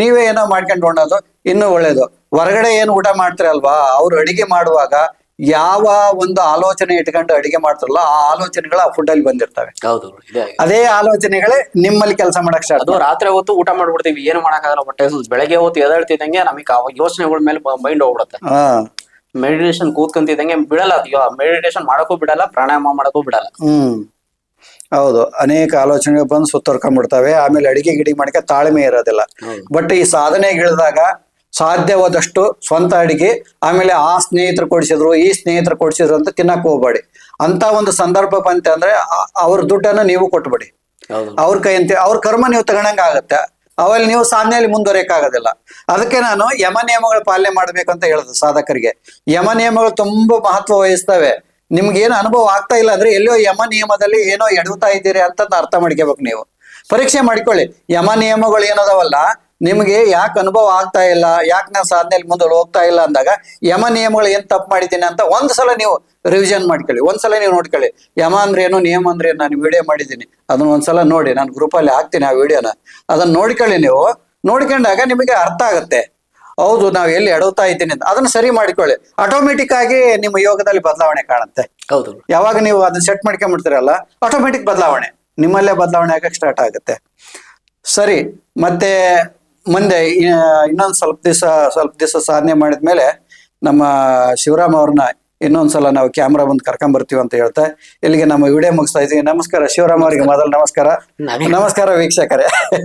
ನೀವೇ ಏನೋ ಮಾಡ್ಕೊಂಡು ಉಣ್ಣೋದು ಇನ್ನೂ ಒಳ್ಳೇದು. ಹೊರಗಡೆ ಏನು ಊಟ ಮಾಡ್ತೀರಲ್ವಾ? ಅವ್ರು ಅಡಿಗೆ ಮಾಡುವಾಗ ಯಾವ ಒಂದು ಆಲೋಚನೆ ಇಟ್ಕೊಂಡು ಅಡಿಗೆ ಮಾಡ್ತಾರಲ್ಲ ಆ ಆಲೋಚನೆಗಳು ಆ ಫುಡ್ ಅಲ್ಲಿ ಬಂದಿರ್ತವೆ. ಹೌದು ಇದೇ. ಅದೇ ಆಲೋಚನೆಗಳೇ ನಿಮ್ಮಲ್ಲಿ ಕೆಲಸ ಮಾಡಕ್ ಸ್ಟಾರ್ಟ್ ಅದು ರಾತ್ರಿ ಹೊತ್ತು ಊಟ ಮಾಡ್ಬಿಡ್ತೀವಿ ಏನು ಮಾಡಕ್ಕಾಗಲ್ಲ ಹೊಟ್ಟೆ. ಬೆಳಗ್ಗೆ ಹೊತ್ತು ಎದ್ದೇಳ್ತಿದ್ದಂಗೆ ನಮಗೆ ಆ ಯೋಚನೆಗಳ ಮೇಲೆ ಮೈಂಡ್ ಹೋಗ್ಬಿಡುತ್ತೆ. ಹಾ. ಮೆಡಿಟೇಷನ್ ಕೂತ್ಕೊಂತಿದ್ದಂಗೆ ಬಿಡಲ್ಲ ಅಯ್ಯೋ ಮೆಡಿಟೇಷನ್ ಮಾಡಕ್ಕೂ ಬಿಡಲ್ಲ ಪ್ರಾಣಾಯಾಮ ಮಾಡಕ್ಕೂ ಬಿಡಲ್ಲ. ಹ್ಮ್. ಹೌದು ಅನೇಕ ಆಲೋಚನೆಗಳು ಬಂದು ಸುತ್ತರ್ಕೊಂಡ್ಬಿಡ್ತವೆ ಆಮೇಲೆ ಅಡಿಗೆ ಗಿಡಿ ಮಾಡಕ್ಕೆ ತಾಳ್ಮೆ ಇರೋದಿಲ್ಲ. ಹೌದು. ಬಟ್ ಈ ಸಾಧನೆಗೆ ಇಳಿದಾಗ ಸಾಧ್ಯವಾದಷ್ಟು ಸ್ವಂತ ಅಡಿಗೆ ಆಮೇಲೆ ಆ ಸ್ನೇಹಿತರು ಕೊಡಿಸಿದ್ರು ಈ ಸ್ನೇಹಿತರು ಕೊಡಿಸಿದ್ರು ಅಂತ ತಿನ್ನಕ್ ಹೋಗ್ಬೇಡಿ. ಅಂತ ಒಂದು ಸಂದರ್ಭ ಬಂತ ಅಂದ್ರೆ ಅವ್ರ ದುಡ್ಡನ್ನ ನೀವು ಕೊಟ್ಬಿಡಿ. ಅವ್ರ ಕೈ ಅಂತ ಅವ್ರ ಕರ್ಮ ನೀವು ತಗೊಳಂಗ ಆಗತ್ತೆ ಅವಲ್ಲಿ ನೀವು ಸಾಧನೆಯಲ್ಲಿ ಮುಂದುವರಿಯಕ್ಕಾಗೋದಿಲ್ಲ. ಅದಕ್ಕೆ ನಾನು ಯಮ ನಿಯಮಗಳ ಪಾಲನೆ ಮಾಡ್ಬೇಕು ಅಂತ ಹೇಳುದು ಸಾಧಕರಿಗೆ. ಯಮ ನಿಯಮಗಳು ತುಂಬಾ ಮಹತ್ವ ವಹಿಸ್ತವೆ. ನಿಮ್ಗೆ ಏನು ಅನುಭವ ಆಗ್ತಾ ಇಲ್ಲ ಅಂದ್ರೆ ಎಲ್ಲೋ ಯಮ ನಿಯಮದಲ್ಲಿ ಏನೋ ಎಡವುತ್ತಾ ಇದ್ದೀರಿ ಅಂತ ಅರ್ಥ ಮಾಡ್ಕೋಬೇಕು ನೀವು. ಪರೀಕ್ಷೆ ಮಾಡ್ಕೊಳ್ಳಿ. ಯಮ ನಿಯಮಗಳು ಏನದಾವಲ್ಲ ನಿಮಗೆ ಯಾಕೆ ಅನುಭವ ಆಗ್ತಾ ಇಲ್ಲ ಯಾಕೆ ನಾನು ಸಾಧನೆಯಲ್ಲಿ ಮುಂದೆ ಹೋಗ್ತಾ ಇಲ್ಲ ಅಂದಾಗ ಯಮ ನಿಯಮಗಳು ಏನ್ ತಪ್ಪು ಮಾಡಿದ್ದೀನಿ ಅಂತ ಒಂದ್ ಸಲ ನೀವು ರಿವಿಷನ್ ಮಾಡ್ಕೊಳ್ಳಿ ಒಂದ್ಸಲ ನೀವು ನೋಡ್ಕೊಳ್ಳಿ. ಯಮ ಅಂದ್ರೆ ಏನು ನಿಯಮ ಅಂದ್ರೆ ಏನು ನಾನು ವಿಡಿಯೋ ಮಾಡಿದ್ದೀನಿ. ಅದನ್ನ ಒಂದ್ಸಲ ನೋಡಿ ನಾನು ಗ್ರೂಪಲ್ಲಿ ಹಾಕ್ತೀನಿ ಆ ವಿಡಿಯೋನ ಅದನ್ನ ನೋಡ್ಕೊಳ್ಳಿ ನೀವು. ನೋಡ್ಕೊಂಡಾಗ ನಿಮಗೆ ಅರ್ಥ ಆಗುತ್ತೆ. ಹೌದು ನಾವು ಎಲ್ಲಿ ಎಡವ್ತಾ ಇದ್ದೀನಿ ಅಂತ. ಅದನ್ನ ಸರಿ ಮಾಡ್ಕೊಳ್ಳಿ. ಆಟೋಮೆಟಿಕ್ ಆಗಿ ನಿಮ್ಮ ಯೋಗದಲ್ಲಿ ಬದಲಾವಣೆ ಕಾಣುತ್ತೆ. ಹೌದು. ಯಾವಾಗ ನೀವು ಅದನ್ನ ಸೆಟ್ ಮಾಡ್ಕೊಂಡ್ಬಿಡ್ತೀರಲ್ಲ ಆಟೋಮೆಟಿಕ್ ಬದಲಾವಣೆ. ನಿಮ್ಮಲ್ಲೇ ಬದಲಾವಣೆ ಆಗಕ್ಕೆ ಸ್ಟಾರ್ಟ್ ಆಗುತ್ತೆ. ಸರಿ ಮತ್ತೆ ಮುಂದೆ ಇನ್ನೊಂದು ಸ್ವಲ್ಪ ದಿವಸ ಸ್ವಲ್ಪ ದಿವಸ ಸಾಧನೆ ಮಾಡಿದ್ಮೇಲೆ ನಮ್ಮ ಶಿವರಾಮ್ ಅವ್ರನ್ನ ಇನ್ನೊಂದ್ಸಲ ನಾವು ಕ್ಯಾಮ್ರಾ ಬಂದು ಕರ್ಕೊಂಡ್ ಬರ್ತೀವಿ ಅಂತ ಹೇಳ್ತಾ ಇಲ್ಲಿಗೆ ನಮ್ಮ ವಿಡಿಯೋ ಮುಗಿಸ್ತಾ ಇದೀವಿ ನಮಸ್ಕಾರ ಶಿವರಾಮ್ ಅವರಿಗೆ ಮೊದಲು ನಮಸ್ಕಾರ. ನಮಸ್ಕಾರ ವೀಕ್ಷಕರೇ.